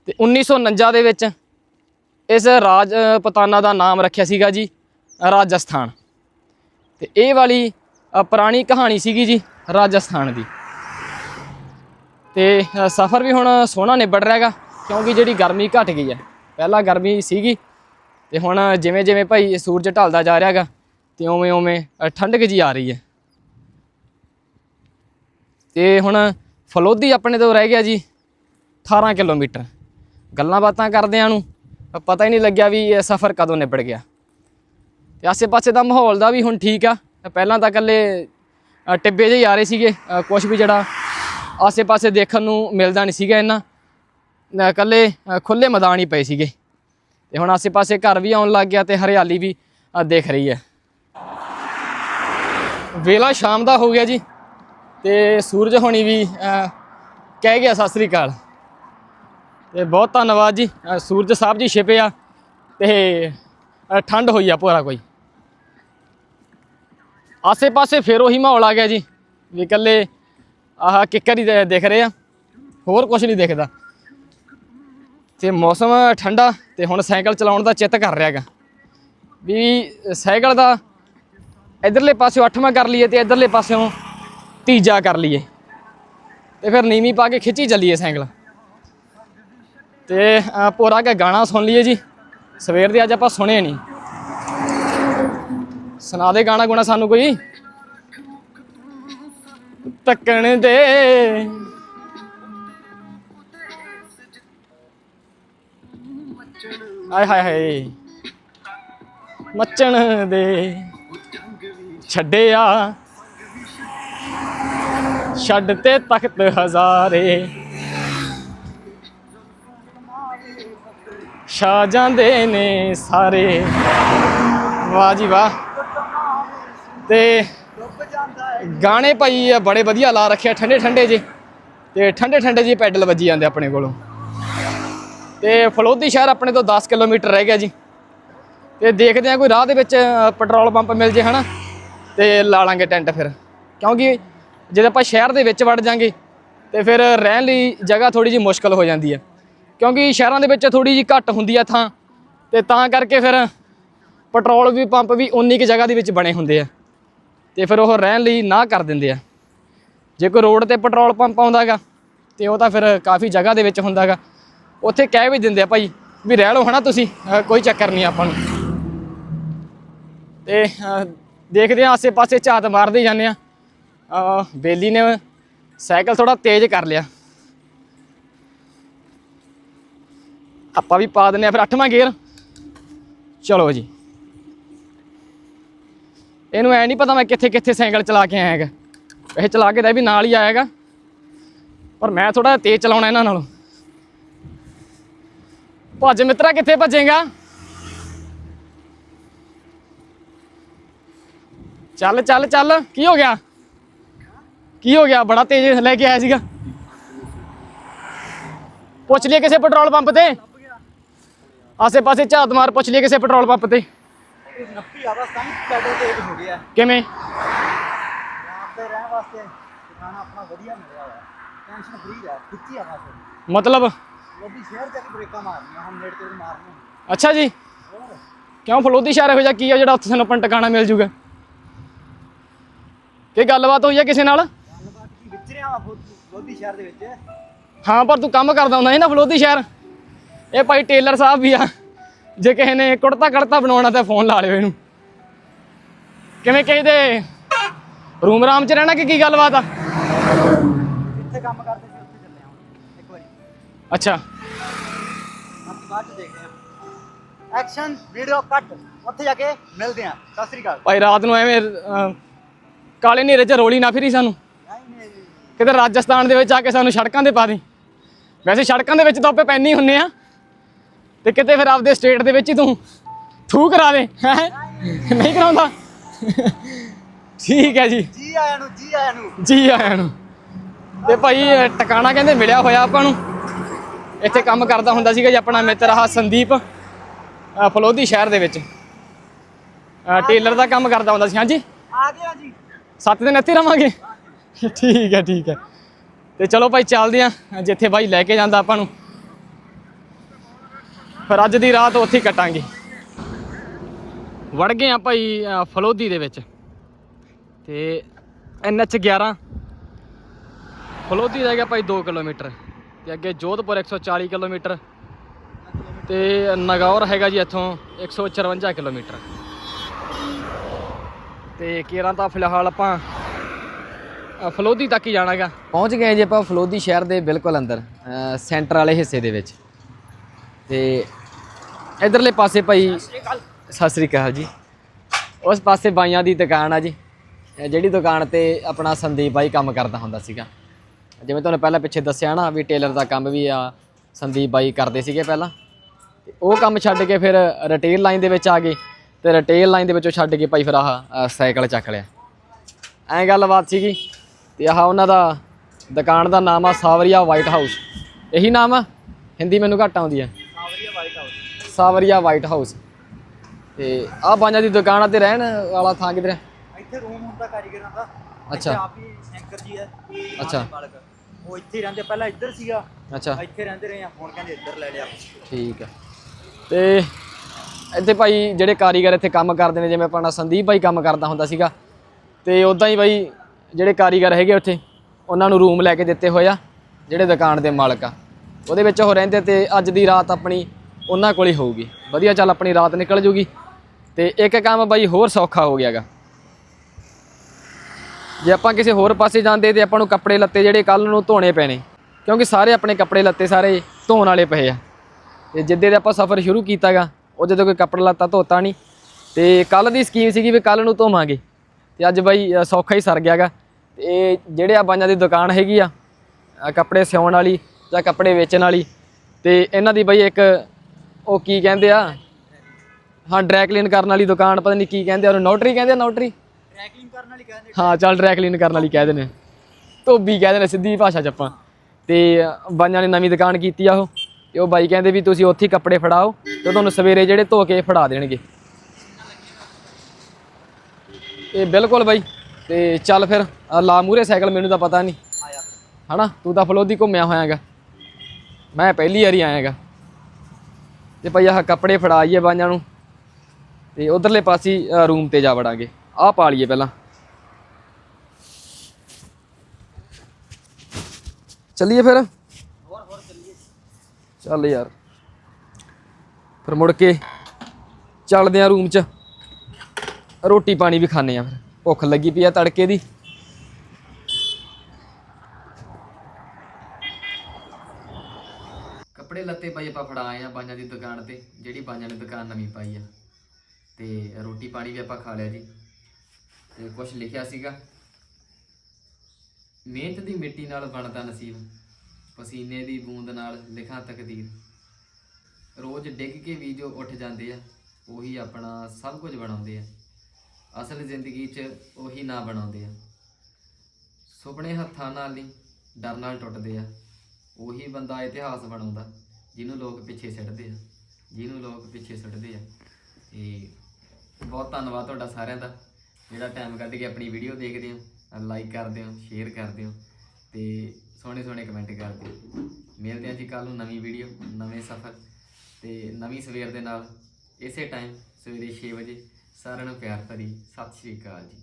ਤੇ 1949 ਦੇ ਵਿੱਚ ਇਸ ਰਾਜਪੂਤਾਨਾ ਦਾ ਨਾਮ ਰੱਖਿਆ ਸੀਗਾ ਜੀ ਰਾਜਸਥਾਨ। ਤੇ ਇਹ ਵਾਲੀ ਪੁਰਾਣੀ ਕਹਾਣੀ ਸੀਗੀ ਜੀ, ਰਾਜਸਥਾਨ ਦੀ। ਤੇ ਸਫ਼ਰ ਵੀ ਹੁਣ ਸੋਹਣਾ ਨਿਬੜ ਰਿਹਾ ਹੈਗਾ, ਕਿਉਂਕਿ ਜਿਹੜੀ ਗਰਮੀ ਘਟ ਗਈ ਹੈ। ਪਹਿਲਾਂ ਗਰਮੀ ਸੀਗੀ, ਤੇ ਹੁਣ ਜਿਵੇਂ ਜਿਵੇਂ ਭਾਈ ਸੂਰਜ ਢਲਦਾ ਜਾ ਰਿਹਾ ਹੈਗਾ, ਤੇ ਉਵੇਂ ਉਵੇਂ ਠੰਡਕ ਜੀ ਆ ਰਹੀ ਹੈ। ਤੇ ਹੁਣ ਫਲੋਦੀ ਆਪਣੇ ਤੋਂ ਰਹਿ ਗਿਆ ਜੀ 18 ਕਿਲੋਮੀਟਰ। ਗੱਲਾਂ ਬਾਤਾਂ ਕਰਦਿਆਂ ਨੂੰ ਪਤਾ ਹੀ ਨਹੀਂ ਲੱਗਿਆ ਵੀ ਇਹ ਸਫ਼ਰ ਕਦੋਂ ਨਿਬੜ ਗਿਆ। ਤੇ ਆਸੇ-ਪਾਸੇ ਦਾ ਮਾਹੌਲ ਦਾ ਵੀ ਹੁਣ ਠੀਕ ਆ। ਪਹਿਲਾਂ ਤਾਂ ਇਕੱਲੇ ਟਿੱਬੇ ਜਿਹੇ ਆ ਰਹੇ ਸੀਗੇ ਕੁਝ ਵੀ ਜਿਹੜਾ ਆਸੇ-ਪਾਸੇ ਦੇਖਣ ਨੂੰ ਮਿਲਦਾ ਨਹੀਂ ਸੀਗਾ ਇਹਨਾਂ ਇਕੱਲੇ ਅ, ਖੁੱਲੇ ਮੈਦਾਨ ਹੀ ਪਏ ਸੀਗੇ। ਤੇ ਹੁਣ ਆਸੇ-ਪਾਸੇ ਘਰ ਵੀ ਆਉਣ ਲੱਗ ਗਿਆ ਤੇ ਹਰਿਆਲੀ ਵੀ ਦੇਖ ਰਹੀ ਹੈ। ਵੇਲਾ ਸ਼ਾਮ ਦਾ ਹੋ ਗਿਆ ਜੀ ਤੇ ਸੂਰਜ ਹੋਣੀ ਵੀ ਕਹਿ ਗਿਆ ਸਤਿ ਸ੍ਰੀ ਅਕਾਲ। ਤੇ ਬਹੁਤ ਧੰਨਵਾਦ ਜੀ। ਸੂਰਜ ਸਾਹਿਬ ਜੀ ਛਿਪੇ ਆ ਤੇ ਠੰਡ ਹੋਈ ਆ ਪੂਰਾ ਕੋਈ। ਆਸੇ-ਪਾਸੇ ਫੇਰ ਉਹੀ ਮਾਹੌਲ ਆ ਗਿਆ ਜੀ ਵੀ ਇਕੱਲੇ ਆਹ ਕਿੱਕਰ ਹੀ ਦੇ- ਦਿਖ ਰਹੇ ਆ ਹੋਰ ਕੁਝ ਨਹੀਂ ਦਿਖਦਾ। ਤੇ ਮੌਸਮ ਠੰਡਾ ਤੇ ਹੁਣ ਸਾਈਕਲ ਚਲਾਉਣ ਦਾ ਚਿੱਤ ਕਰ ਰਿਹਾ ਗਾ ਵੀ ਸਾਈਕਲ ਦਾ ਇਧਰਲੇ ਪਾਸਿਓਂ ਅੱਠਵਾਂ ਕਰ ਲਈਏ ਤੇ ਇਧਰਲੇ ਪਾਸਿਓਂ ਤੀਜਾ ਕਰ ਲਈਏ। ਤੇ ਫਿਰ ਨੀਵੀਂ ਪਾ ਕੇ ਖਿੱਚੀ ਚੱਲੀਏ ਸਾਈਕਲ। ਤੇ ਅਹ, ਪੂਰਾ ਕੇ ਗਾਣਾ ਸੁਣ ਲਈਏ ਜੀ। ਸਵੇਰ ਦੇ ਅੱਜ ਆਪਾਂ ਸੁਣੇ ਨਹੀਂ। ਸੁਣਾ ਦੇ ਗਾਣਾ ਗੁਣਾ ਸਾਨੂੰ ਕੋਈ। ਤੱਕਣ ਦੇ। ਆਏ ਹਾਏ ਹਾਏ। ਮੱਚਣ ਦੇ। ਛੱਡਿਆ। ਛੱਡ ਤੇ ਤਖਤ ਹਜ਼ਾਰੇ। ਛਾ ਜਾਂਦੇ ਨੇ ਸਾਰੇ। ਵਾਹ ਜੀ ਵਾਹ। ਤੇ ਗਾਣੇ ਭਾਈ ਆ ਬੜੇ ਵਧੀਆ ਲਾ ਰੱਖਿਆ ਠੰਡੇ ਠੰਡੇ ਜੀ। ਤੇ ਠੰਡੇ ਠੰਡੇ ਜੀ ਪੈਡਲ ਵੱਜੀ ਜਾਂਦੇ ਆਪਣੇ ਕੋਲੋਂ। ਤੇ ਫਲੋਦੀ ਸ਼ਹਿਰ ਆਪਣੇ ਤੋਂ 10 ਕਿਲੋਮੀਟਰ ਰਹਿ ਗਿਆ ਜੀ। ਤੇ ਦੇਖਦੇ ਆ ਕੋਈ ਰਾਹ ਦੇ ਵਿੱਚ ਪੈਟਰੋਲ ਪੰਪ ਮਿਲ ਜੇ, ਹਨਾ? ਤੇ ਲਾ ਲਾਂਗੇ ਟੈਂਟ ਫਿਰ। ਕਿਉਂਕਿ ਜਦੋਂ ਆਪਾਂ ਸ਼ਹਿਰ ਦੇ ਵਿੱਚ ਵੜ ਜਾਾਂਗੇ, ਤੇ ਫਿਰ ਰਹਿਣ ਲਈ ਜਗ੍ਹਾ ਥੋੜੀ ਜੀ ਮੁਸ਼ਕਲ ਹੋ ਜਾਂਦੀ ਹੈ। ਕਿਉਂਕਿ ਸ਼ਹਿਰਾਂ ਦੇ ਵਿੱਚ ਥੋੜੀ ਜੀ ਘੱਟ ਹੁੰਦੀ ਆ ਥਾਂ ਤੇ ਤਾਂ ਕਰਕੇ ਫਿਰ ਪੈਟਰੋਲ ਵੀ, ਪੰਪ ਵੀ ਉਨੀ ਕੁ ਜਗ੍ਹਾ ਦੇ ਵਿੱਚ ਬਣੇ ਹੁੰਦੇ ਆ। ਤੇ ਫਿਰ ਉਹ ਰਹਿਣ ਲਈ ਨਾ ਕਰ ਦਿੰਦੇ ਆ। ਜੇ ਕੋਈ ਰੋਡ ਤੇ ਪੈਟਰੋਲ ਪੰਪ ਆਉਂਦਾਗਾ ਤੇ ਉਹ ਤਾਂ ਫਿਰ ਕਾਫੀ ਜਗ੍ਹਾ ਦੇ ਵਿੱਚ ਹੁੰਦਾਗਾ। ਉੱਥੇ ਕਹਿ ਵੀ ਦਿੰਦੇ ਆ ਭਾਈ ਵੀ ਰਹਿ ਲਓ ਹਨਾ ਤੁਸੀਂ ਕੋਈ ਚੱਕਰ ਨਹੀਂ ਆਪਾਂ ਨੂੰ। ਤੇ ਦੇਖਦੇ ਆ ਆਸੇ-ਪਾਸੇ ਝਾਤ ਮਾਰਦੇ ਜਾਂਦੇ ਆ ਬੇਲੀ ਨੇ ਸਾਈਕਲ ਥੋੜਾ ਤੇਜ਼ ਕਰ ਲਿਆ। ਆਪਾਂ ਵੀ ਪਾ ਦਿੰਨੇ ਆ ਫਿਰ ਅੱਠਵਾਂ ਗੇਅਰ। ਚਲੋ ਜੀ। ਇਹਨੂੰ ਐ ਨਹੀਂ ਪਤਾ ਮੈਂ ਕਿੱਥੇ ਕਿੱਥੇ ਸਾਈਕਲ ਚਲਾ ਕੇ ਆਇਆ ਹੈਗਾ। ਇਹ ਚਲਾ ਕੇ ਤਾਂ ਵੀ ਨਾਲ ਹੀ ਆਏਗਾ ਪਰ ਮੈਂ ਥੋੜਾ ਤੇਜ਼ ਚਲਾਉਣਾ ਇਹਨਾਂ ਨਾਲੋਂ। ਭੱਜ ਮਿੱਤਰਾ, ਕਿੱਥੇ ਭੱਜੇਗਾ? ਚੱਲ ਚੱਲ ਚੱਲ। ਕੀ ਹੋ ਗਿਆ? ਕੀ ਹੋ ਗਿਆ? ਬੜਾ ਤੇਜ਼ ਲੈ ਕੇ ਆਇਆ ਸੀਗਾ। ਪੁੱਛ ਲਿਆ ਕਿਸੇ ਪੈਟਰੋਲ ਪੰਪ ਤੇ। ਆਸੇ ਪਾਸੇ ਝਾਤ ਮਾਰ ਪੁੱਛ ਲਿਆ ਕਿਸੇ ਪੈਟਰੋਲ ਪੰਪ ਤੇ। ਨੱਪੀ ਆਵਾ ਤਾਂ ਪੈਟਰੋਲ ਤੇਜ਼ ਹੋ ਗਿਆ ਕਿਵੇਂ? ਆਪ ਦੇ ਰਹਿਣ ਵਾਸਤੇ ਖਾਣਾ ਆਪਣਾ ਵਧੀਆ ਮਿਲਿਆ ਹੋਇਆ। ਟੈਨਸ਼ਨ ਫਰੀ ਹੈ ਖਿੱਚੀ ਆਵਾ ਫਿਰ ਮਤਲਬ? ਲੋਬੀ ਸ਼ਹਿਰ ਜਾ ਕੇ ਬ੍ਰੇਕਾਂ ਮਾਰਨੀਆਂ ਹੁਣ ਨੇੜੇ ਤੇ ਮਾਰਨੀਆਂ ਅੱਛਾ ਜੀ। ਹੋਰ? ਕਿਉਂ ਫਲੋਦੀ ਸ਼ਹਿਰ ਇਹੋ ਜਿਹਾ ਕੀ ਆ ਜਿਹੜਾ ਉੱਥੇ ਸਾਨੂੰ ਆਪਣਾ ਟਿਕਾਣਾ ਮਿਲ ਜੂਗਾ? ਕੀ ਗੱਲਬਾਤ ਹੋਈ ਆ ਕਿਸੇ ਨਾਲ? ਗੱਲਬਾਤ ਕੀ ਵਿਚ ਰਿਹਾ ਵਾ ਲੋਬੀ ਸ਼ਹਿਰ ਦੇ ਵਿੱਚ? ਹਾਂ ਪਰ ਤੂੰ ਕੰਮ ਕਰਦਾ ਹੁੰਦਾ ਸੀ ਨਾ ਫਲੋਦੀ ਸ਼ਹਿਰ। ਇਹ ਭਾਈ ਟੇਲਰ ਸਾਹਿਬ ਵੀ ਆ। ਜੇ ਕਿਸੇ ਨੇ ਕੁੜਤਾ ਕੜਤਾ ਬਣਾਉਣਾ ਤਾਂ ਫੋਨ ਲਾ ਲਿਓ ਇਹਨੂੰ। ਕਿਵੇਂ ਕਿਸੇ ਦੇ ਰੂਮ ਰਾਮ ਚ ਰਹਿਣਾ ਕਿ ਕੀ ਗੱਲਬਾਤ ਆ? ਜਿੱਥੇ ਕੰਮ ਕਰਦੇ ਸੀ ਉੱਥੇ ਚੱਲੇ ਹਾਂ ਇੱਕ ਵਾਰੀ। ਅੱਛਾ। ਆਪਾਂ ਬਾਅਦ ਚ ਦੇਖਦੇ ਹਾਂ ਐਕਸ਼ਨ ਵੀਡੀਓ ਕੱਟ ਉੱਥੇ ਜਾ ਕੇ ਮਿਲਦੇ ਹਾਂ ਸਤਿ ਸ੍ਰੀ ਅਕਾਲ। ਭਾਈ ਰਾਤ ਨੂੰ ਐਵੇਂ ਕਾਲੇ ਹਨੇਰੇ ਚ ਰੋਲੀ ਨਾ ਫਿਰੀ ਸਾਨੂੰ। ਨਹੀਂ ਨਹੀਂ ਕਿਤੇ ਰਾਜਸਥਾਨ ਦੇ ਵਿੱਚ ਆ ਕੇ ਸਾਨੂੰ ਸੜਕਾਂ ਤੇ ਪਾ ਦੇ। ਵੈਸੇ ਸੜਕਾਂ ਦੇ ਵਿੱਚ ਤਾਂ ਆਪੇ ਪੈਣੀ ਹੁੰਨੇ ਆ। ਤੇ ਕਿਤੇ ਫਿਰ ਆਪਦੇ ਸਟੇਟ ਦੇ ਵਿੱਚ ਹੀ ਤੂੰ ਥੂ ਕਰਾ ਦੇ ਹੈਂ? ਨਹੀਂ ਕਰਾਉਂਦਾ? ਠੀਕ ਹੈ ਜੀ। ਜੀ ਆਇਆਂ ਨੂੰ ਜੀ ਆਇਆਂ ਨੂੰ। ਜੀ ਆਇਆਂ ਨੂੰ। ਤੇ ਭਾਈ ਟਿਕਾਣਾ ਕਹਿੰਦੇ ਮਿਲਿਆ ਹੋਇਆ ਆਪਾਂ ਨੂੰ। ਇੱਥੇ ਕੰਮ ਕਰਦਾ ਹੁੰਦਾ ਸੀਗਾ ਜੀ ਆਪਣਾ ਮਿੱਤਰ ਆਹ ਸੰਦੀਪ ਫਲੋਦੀ ਸ਼ਹਿਰ ਦੇ ਵਿੱਚ। ਟੇਲਰ ਦਾ ਕੰਮ ਕਰਦਾ ਹੁੰਦਾ ਸੀ ਹਾਂਜੀ? ਆ ਗਿਆ ਜੀ। ਸੱਤ ਦਿਨ ਇੱਥੇ ਰਵਾਂਗੇ? ਠੀਕ ਹੈ ਠੀਕ ਹੈ। ਤੇ ਚਲੋ ਭਾਈ ਚੱਲਦੇ ਆ ਜਿੱਥੇ ਭਾਈ ਲੈ ਕੇ ਜਾਂਦਾ ਆਪਾਂ ਨੂੰ। ਫਿਰ ਅੱਜ ਦੀ ਰਾਤ ਉੱਥੇ ਕੱਟਾਂਗੇ। ਵੜ ਗਏ ਆ ਭਾਈ ਅ, ਫਲੋਦੀ ਦੇ ਵਿੱਚ। ਤੇ ਐਨਐਚ 11 ਫਲੋਦੀ ਰਹਿ ਗਿਆ ਭਾਈ 2 ਕਿਲੋਮੀਟਰ। ਤੇ ਅੱਗੇ ਜੋਧਪੁਰ 140 ਕਿਲੋਮੀਟਰ। ਤੇ ਨਗੌਰ ਹੈਗਾ ਜੀ ਇੱਥੋਂ 154 ਕਿਲੋਮੀਟਰ। ਤੇ ਕੇਰਾਂ ਤਾਂ ਫਿਲਹਾਲ ਆਪਾਂ ਅ, ਫਲੋਦੀ ਤੱਕ ਹੀ ਜਾਣਾਗਾ। ਪਹੁੰਚ ਗਏ ਜੀ ਆਪਾਂ ਫਲੋਦੀ ਸ਼ਹਿਰ ਦੇ ਬਿਲਕੁਲ ਅੰਦਰ ਸੈਂਟਰ ਵਾਲੇ ਹਿੱਸੇ ਦੇ ਵਿੱਚ। ਤੇ ਇਧਰਲੇ ਪਾਸੇ ਭਾਈ ਸਤਿ ਸ੍ਰੀ ਅਕਾਲ ਜੀ। ਉਸ ਪਾਸੇ ਬਾਈਆਂ ਦੀ ਦੁਕਾਨ ਆ ਜੀ। ਜਿਹੜੀ ਦੁਕਾਨ ਤੇ ਆਪਣਾ ਸੰਦੀਪ ਬਾਈ ਕੰਮ ਕਰਦਾ ਹੁੰਦਾ ਸੀਗਾ। ਜਿਵੇਂ ਤੁਹਾਨੂੰ ਪਹਿਲਾਂ ਪਿੱਛੇ ਦੱਸਿਆ ਨਾ ਵੀ ਟੇਲਰ ਦਾ ਕੰਮ ਵੀ ਆ, ਸੰਦੀਪ ਬਾਈ ਕਰਦੇ ਸੀਗੇ ਪਹਿਲਾਂ। ਤੇ ਉਹ ਕੰਮ ਛੱਡ ਕੇ ਫਿਰ ਰਿਟੇਲ ਲਾਈਨ ਦੇ ਵਿੱਚ ਆ ਗਏ। ਤੇ ਰਿਟੇਲ ਲਾਈਨ ਦੇ ਵਿੱਚੋਂ ਛੱਡ ਕੇ ਭਾਈ ਫਿਰ ਆਹ ਸਾਈਕਲ ਚੱਕ ਲਿਆ। ਐਂ ਗੱਲਬਾਤ ਸੀਗੀ। ਤੇ ਆਹ ਉਹਨਾਂ ਦਾ ਦੁਕਾਨ ਦਾ ਨਾਮ ਆ ਸਾਵਰੀਆ ਵਾਈਟ ਹਾਊਸ ਇਹੀ ਨਾਮ ਆ? ਹਿੰਦੀ ਮੈਨੂੰ ਘੱਟ ਆਉਂਦੀ ਹੈ ਸਾਵਰੀਆ ਵਾਈਟ ਹਾਊਸ ਤੇ ਆਹ ਬਾਂਝਾਂ ਦੀ ਦੁਕਾਨ ਆ ਤੇ ਰਹਿਣ ਵਾਲਾ ਥਾਂ ਕਿਧਰ ਹੈ? ਇੱਥੇ ਰੂਮ ਹੁੰਦਾ ਕਾਰੀਗਰਾਂ ਦਾ। ਅੱਛਾ। ਆਪ ਹੀ ਐਂਕਰ ਜੀ ਹੈ। ਅੱਛਾ। ਉਹ ਇੱਥੇ ਰਹਿੰਦੇ। ਪਹਿਲਾਂ ਇੱਧਰ ਸੀਗਾ। ਅੱਛਾ। ਇੱਥੇ ਰਹਿੰਦੇ ਰਹੇ ਆ। ਹੁਣ ਕਹਿੰਦੇ ਇੱਧਰ ਲੈ ਲਿਆ। ਠੀਕ ਹੈ। ਤੇ ਇੱਥੇ ਭਾਈ ਜਿਹੜੇ ਕਾਰੀਗਰ ਇੱਥੇ ਕੰਮ ਕਰਦੇ ਨੇ ਜਿਵੇਂ ਆਪਣਾ ਸੰਦੀਪ ਭਾਈ ਕੰਮ ਕਰਦਾ ਹੁੰਦਾ ਸੀਗਾ। ਤੇ ਉਦਾਂ ਹੀ ਭਾਈ ਜਿਹੜੇ ਕਾਰੀਗਰ ਹੈਗੇ ਉੱਥੇ ਉਹਨਾਂ ਨੂੰ ਰੂਮ ਲੈ ਕੇ ਦਿੱਤੇ ਹੋਏ ਆ ਜਿਹੜੇ ਦੁਕਾਨ ਦੇ ਮਾਲਕ ਆ। ਉਹਦੇ ਵਿੱਚ ਉਹ ਰਹਿੰਦੇ ਤੇ ਅੱਜ ਦੀ ਰਾਤ ਆਪਣੀ ਉਹਨਾਂ ਕੋਲ ਹੀ ਹੋਊਗੀ। ਵਧੀਆ ਚੱਲ ਆਪਣੀ ਰਾਤ ਨਿਕਲ ਜੂਗੀ। ਤੇ ਇੱਕ ਕੰਮ ਬਾਈ ਹੋਰ ਸੌਖਾ ਹੋ ਗਿਆਗਾ। ਜੇ ਆਪਾਂ ਕਿਸੇ ਹੋਰ ਪਾਸੇ ਜਾਂਦੇ ਤੇ ਆਪਾਂ ਨੂੰ ਕੱਪੜੇ ਲੱਤੇ ਜਿਹੜੇ ਕੱਲ ਨੂੰ ਧੋਣੇ ਪੈਣੇ, ਕਿਉਂਕਿ ਸਾਰੇ ਆਪਣੇ ਕੱਪੜੇ ਲੱਤੇ ਸਾਰੇ ਧੋਣ ਵਾਲੇ ਪਏ ਆ। ਤੇ ਜਿੱਦੇ ਦੇ ਆਪਾਂ ਸਫ਼ਰ ਸ਼ੁਰੂ ਕੀਤਾਗਾ, ਉਹ ਜਦੋਂ ਕੋਈ ਕੱਪੜਾ ਲੱਤਾ ਧੋਤਾ ਨਹੀਂ। ਤੇ ਕੱਲ ਦੀ ਸਕੀਮ ਸੀਗੀ ਵੀ ਕੱਲ ਨੂੰ ਧੋਵਾਂਗੇ। ਤੇ ਅੱਜ ਬਾਈ ਸੌਖਾ ਹੀ ਸਰ ਗਿਆਗਾ। ਤੇ ਜਿਹੜੇ ਆ ਬਾਈਆਂ ਦੀ ਦੁਕਾਨ ਹੈਗੀ ਆ ਕੱਪੜੇ ਸਿਉਣ ਵਾਲੀ ਜਾਂ ਕੱਪੜੇ ਵੇਚਣ ਵਾਲੀ, ਤੇ ਇਹਨਾਂ ਦੀ ਬਾਈ ਇੱਕ ਉਹ ਕੀ ਕਹਿੰਦੇ ਆ? ਹਾਂ ਡਰੈ ਕਲੀਨ ਕਰਨ ਵਾਲੀ ਦੁਕਾਨ ਪਤਾ ਨਹੀਂ ਕੀ ਕਹਿੰਦੇ ਆ ਉਹਨੂੰ। ਨੋਟਰੀ ਕਹਿੰਦੇ ਆ ਨੋਟਰੀ? ਟਰੈਕਿੰਗ ਕਰਨ ਵਾਲੀ ਕਹਿੰਦੇ ਹਾਂ ਚੱਲ ਡਰੈ ਕਲੀਨ ਕਰਨ ਵਾਲੀ ਕਹਿ ਦਿੰਦੇ ਧੋਬੀ ਕਹਿ ਦਿੰਦੇ ਸਿੱਧੀ ਭਾਸ਼ਾ ਚ ਆਪਾਂ। ਤੇ ਬਾਈਆਂ ਨੇ ਨਵੀਂ ਦੁਕਾਨ ਕੀਤੀ ਆ ਉਹ। ਤੇ ਉਹ ਬਾਈ ਕਹਿੰਦੇ ਵੀ ਤੁਸੀਂ ਉੱਥੇ ਕੱਪੜੇ ਫੜਾਓ ਤੇ ਤੁਹਾਨੂੰ ਸਵੇਰੇ ਜਿਹੜੇ ਧੋ ਕੇ ਫੜਾ ਦੇਣਗੇ। ਇਹ ਬਿਲਕੁਲ ਬਾਈ। ਤੇ ਚੱਲ ਫਿਰ ਲਾ ਮੂਰੇ ਸਾਈਕਲ ਮੈਨੂੰ ਤਾਂ ਪਤਾ ਨਹੀਂ ਹਨਾ? ਤੂੰ ਤਾਂ ਫਲੋਦੀ ਘੁੰਮਿਆ ਹੋਇਆਗਾ। ਮੈਂ ਪਹਿਲੀ ਵਾਰੀ ਆਇਆਗਾ। ਤੇ ਭਾਈ ਆਹ ਕੱਪੜੇ ਫੜਾਈਏ ਬਾਈਆਂ ਨੂੰ। ਤੇ ਉਧਰਲੇ ਪਾਸੇ ਰੂਮ ਤੇ ਜਾ ਵੜਾਂਗੇ। ਆਹ ਪਾ ਲਈਏ ਪਹਿਲਾਂ। ਚੱਲੀਏ ਫਿਰ? ਹੋਰ ਹੋਰ ਚੱਲੀਏ ਚੱਲ ਯਾਰ। ਫਿਰ ਮੁੜ ਕੇ ਚੱਲਦੇ ਆ ਰੂਮ 'ਚ। ਰੋਟੀ ਪਾਣੀ ਵੀ ਖਾਣੇ ਆ ਫਿਰ। ਭੁੱਖ ਲੱਗੀ ਪਈ ਆ ਤੜਕੇ ਦੀ ਕੱਪੜੇ ਲੱਤੇ ਭਾਈ ਆਪਾਂ ਫੜਾ ਆਏ ਆ ਬਾਈਆਂ ਦੀ ਦੁਕਾਨ ਤੇ, ਜਿਹੜੀ ਬਾਈਆਂ ਨੇ ਦੁਕਾਨ ਨਵੀਂ ਪਾਈ ਆ। ਤੇ ਰੋਟੀ ਪਾਣੀ ਵੀ ਆਪਾਂ ਖਾ ਲਿਆ ਜੀ। ਤੇ ਕੁਝ ਲਿਖਿਆ ਸੀਗਾ, ਮਿਹਨਤ ਦੀ ਮਿੱਟੀ ਨਾਲ ਬਣਦਾ ਨਸੀਬ, ਪਸੀਨੇ ਦੀ ਬੂੰਦ ਨਾਲ ਲਿਖਾਂ ਤਕਦੀਰ। ਰੋਜ਼ ਡਿੱਗ ਕੇ ਵੀ ਜੋ ਉੱਠ ਜਾਂਦੇ ਆ, ਉਹੀ ਆਪਣਾ ਸਭ ਕੁਝ ਬਣਾਉਂਦੇ ਆ। ਅਸਲ ਜ਼ਿੰਦਗੀ 'ਚ ਉਹੀ ਨਾ ਬਣਾਉਂਦੇ ਆ। ਸੁਪਨੇ ਹੱਥਾਂ ਨਾਲ ਨਹੀਂ, ਡਰ ਨਾਲ ਟੁੱਟਦੇ ਆ। ਉਹੀ ਬੰਦਾ ਇਤਿਹਾਸ ਬਣਾਉਂਦਾ। ਜਿਹਨੂੰ ਲੋਕ ਪਿੱਛੇ ਛੱਡਦੇ ਆ, ਜਿਹਨੂੰ ਲੋਕ ਪਿੱਛੇ ਛੱਡਦੇ ਆ, ਤੇ ਬਹੁਤ ਧੰਨਵਾਦ ਤੁਹਾਡਾ ਸਾਰਿਆਂ ਦਾ, ਜਿਹੜਾ ਟਾਈਮ ਕੱਢ ਕੇ ਆਪਣੀ ਵੀਡੀਓ ਦੇਖਦੇ ਹੋ ਲਾਈਕ ਕਰਦੇ ਹੋ ਸ਼ੇਅਰ ਕਰਦੇ ਹੋ, ਤੇ ਸੋਹਣੇ ਸੋਹਣੇ ਕਮੈਂਟ ਕਰਦੇ ਹੋ। ਮਿਲਦੇ ਹਾਂ ਜੀ ਕੱਲ ਨੂੰ ਨਵੀਂ ਵੀਡੀਓ ਨਵੇਂ ਸਫ਼ਰ, ਤੇ ਨਵੀਂ ਸਵੇਰ ਦੇ ਨਾਲ, ਇਸੇ ਟਾਈਮ ਸਵੇਰੇ 6 ਵਜੇ, ਸਾਰਿਆਂ ਨੂੰ ਪਿਆਰ ਭਰੀ, ਸਤਿ ਸ਼੍ਰੀ ਅਕਾਲ ਜੀ।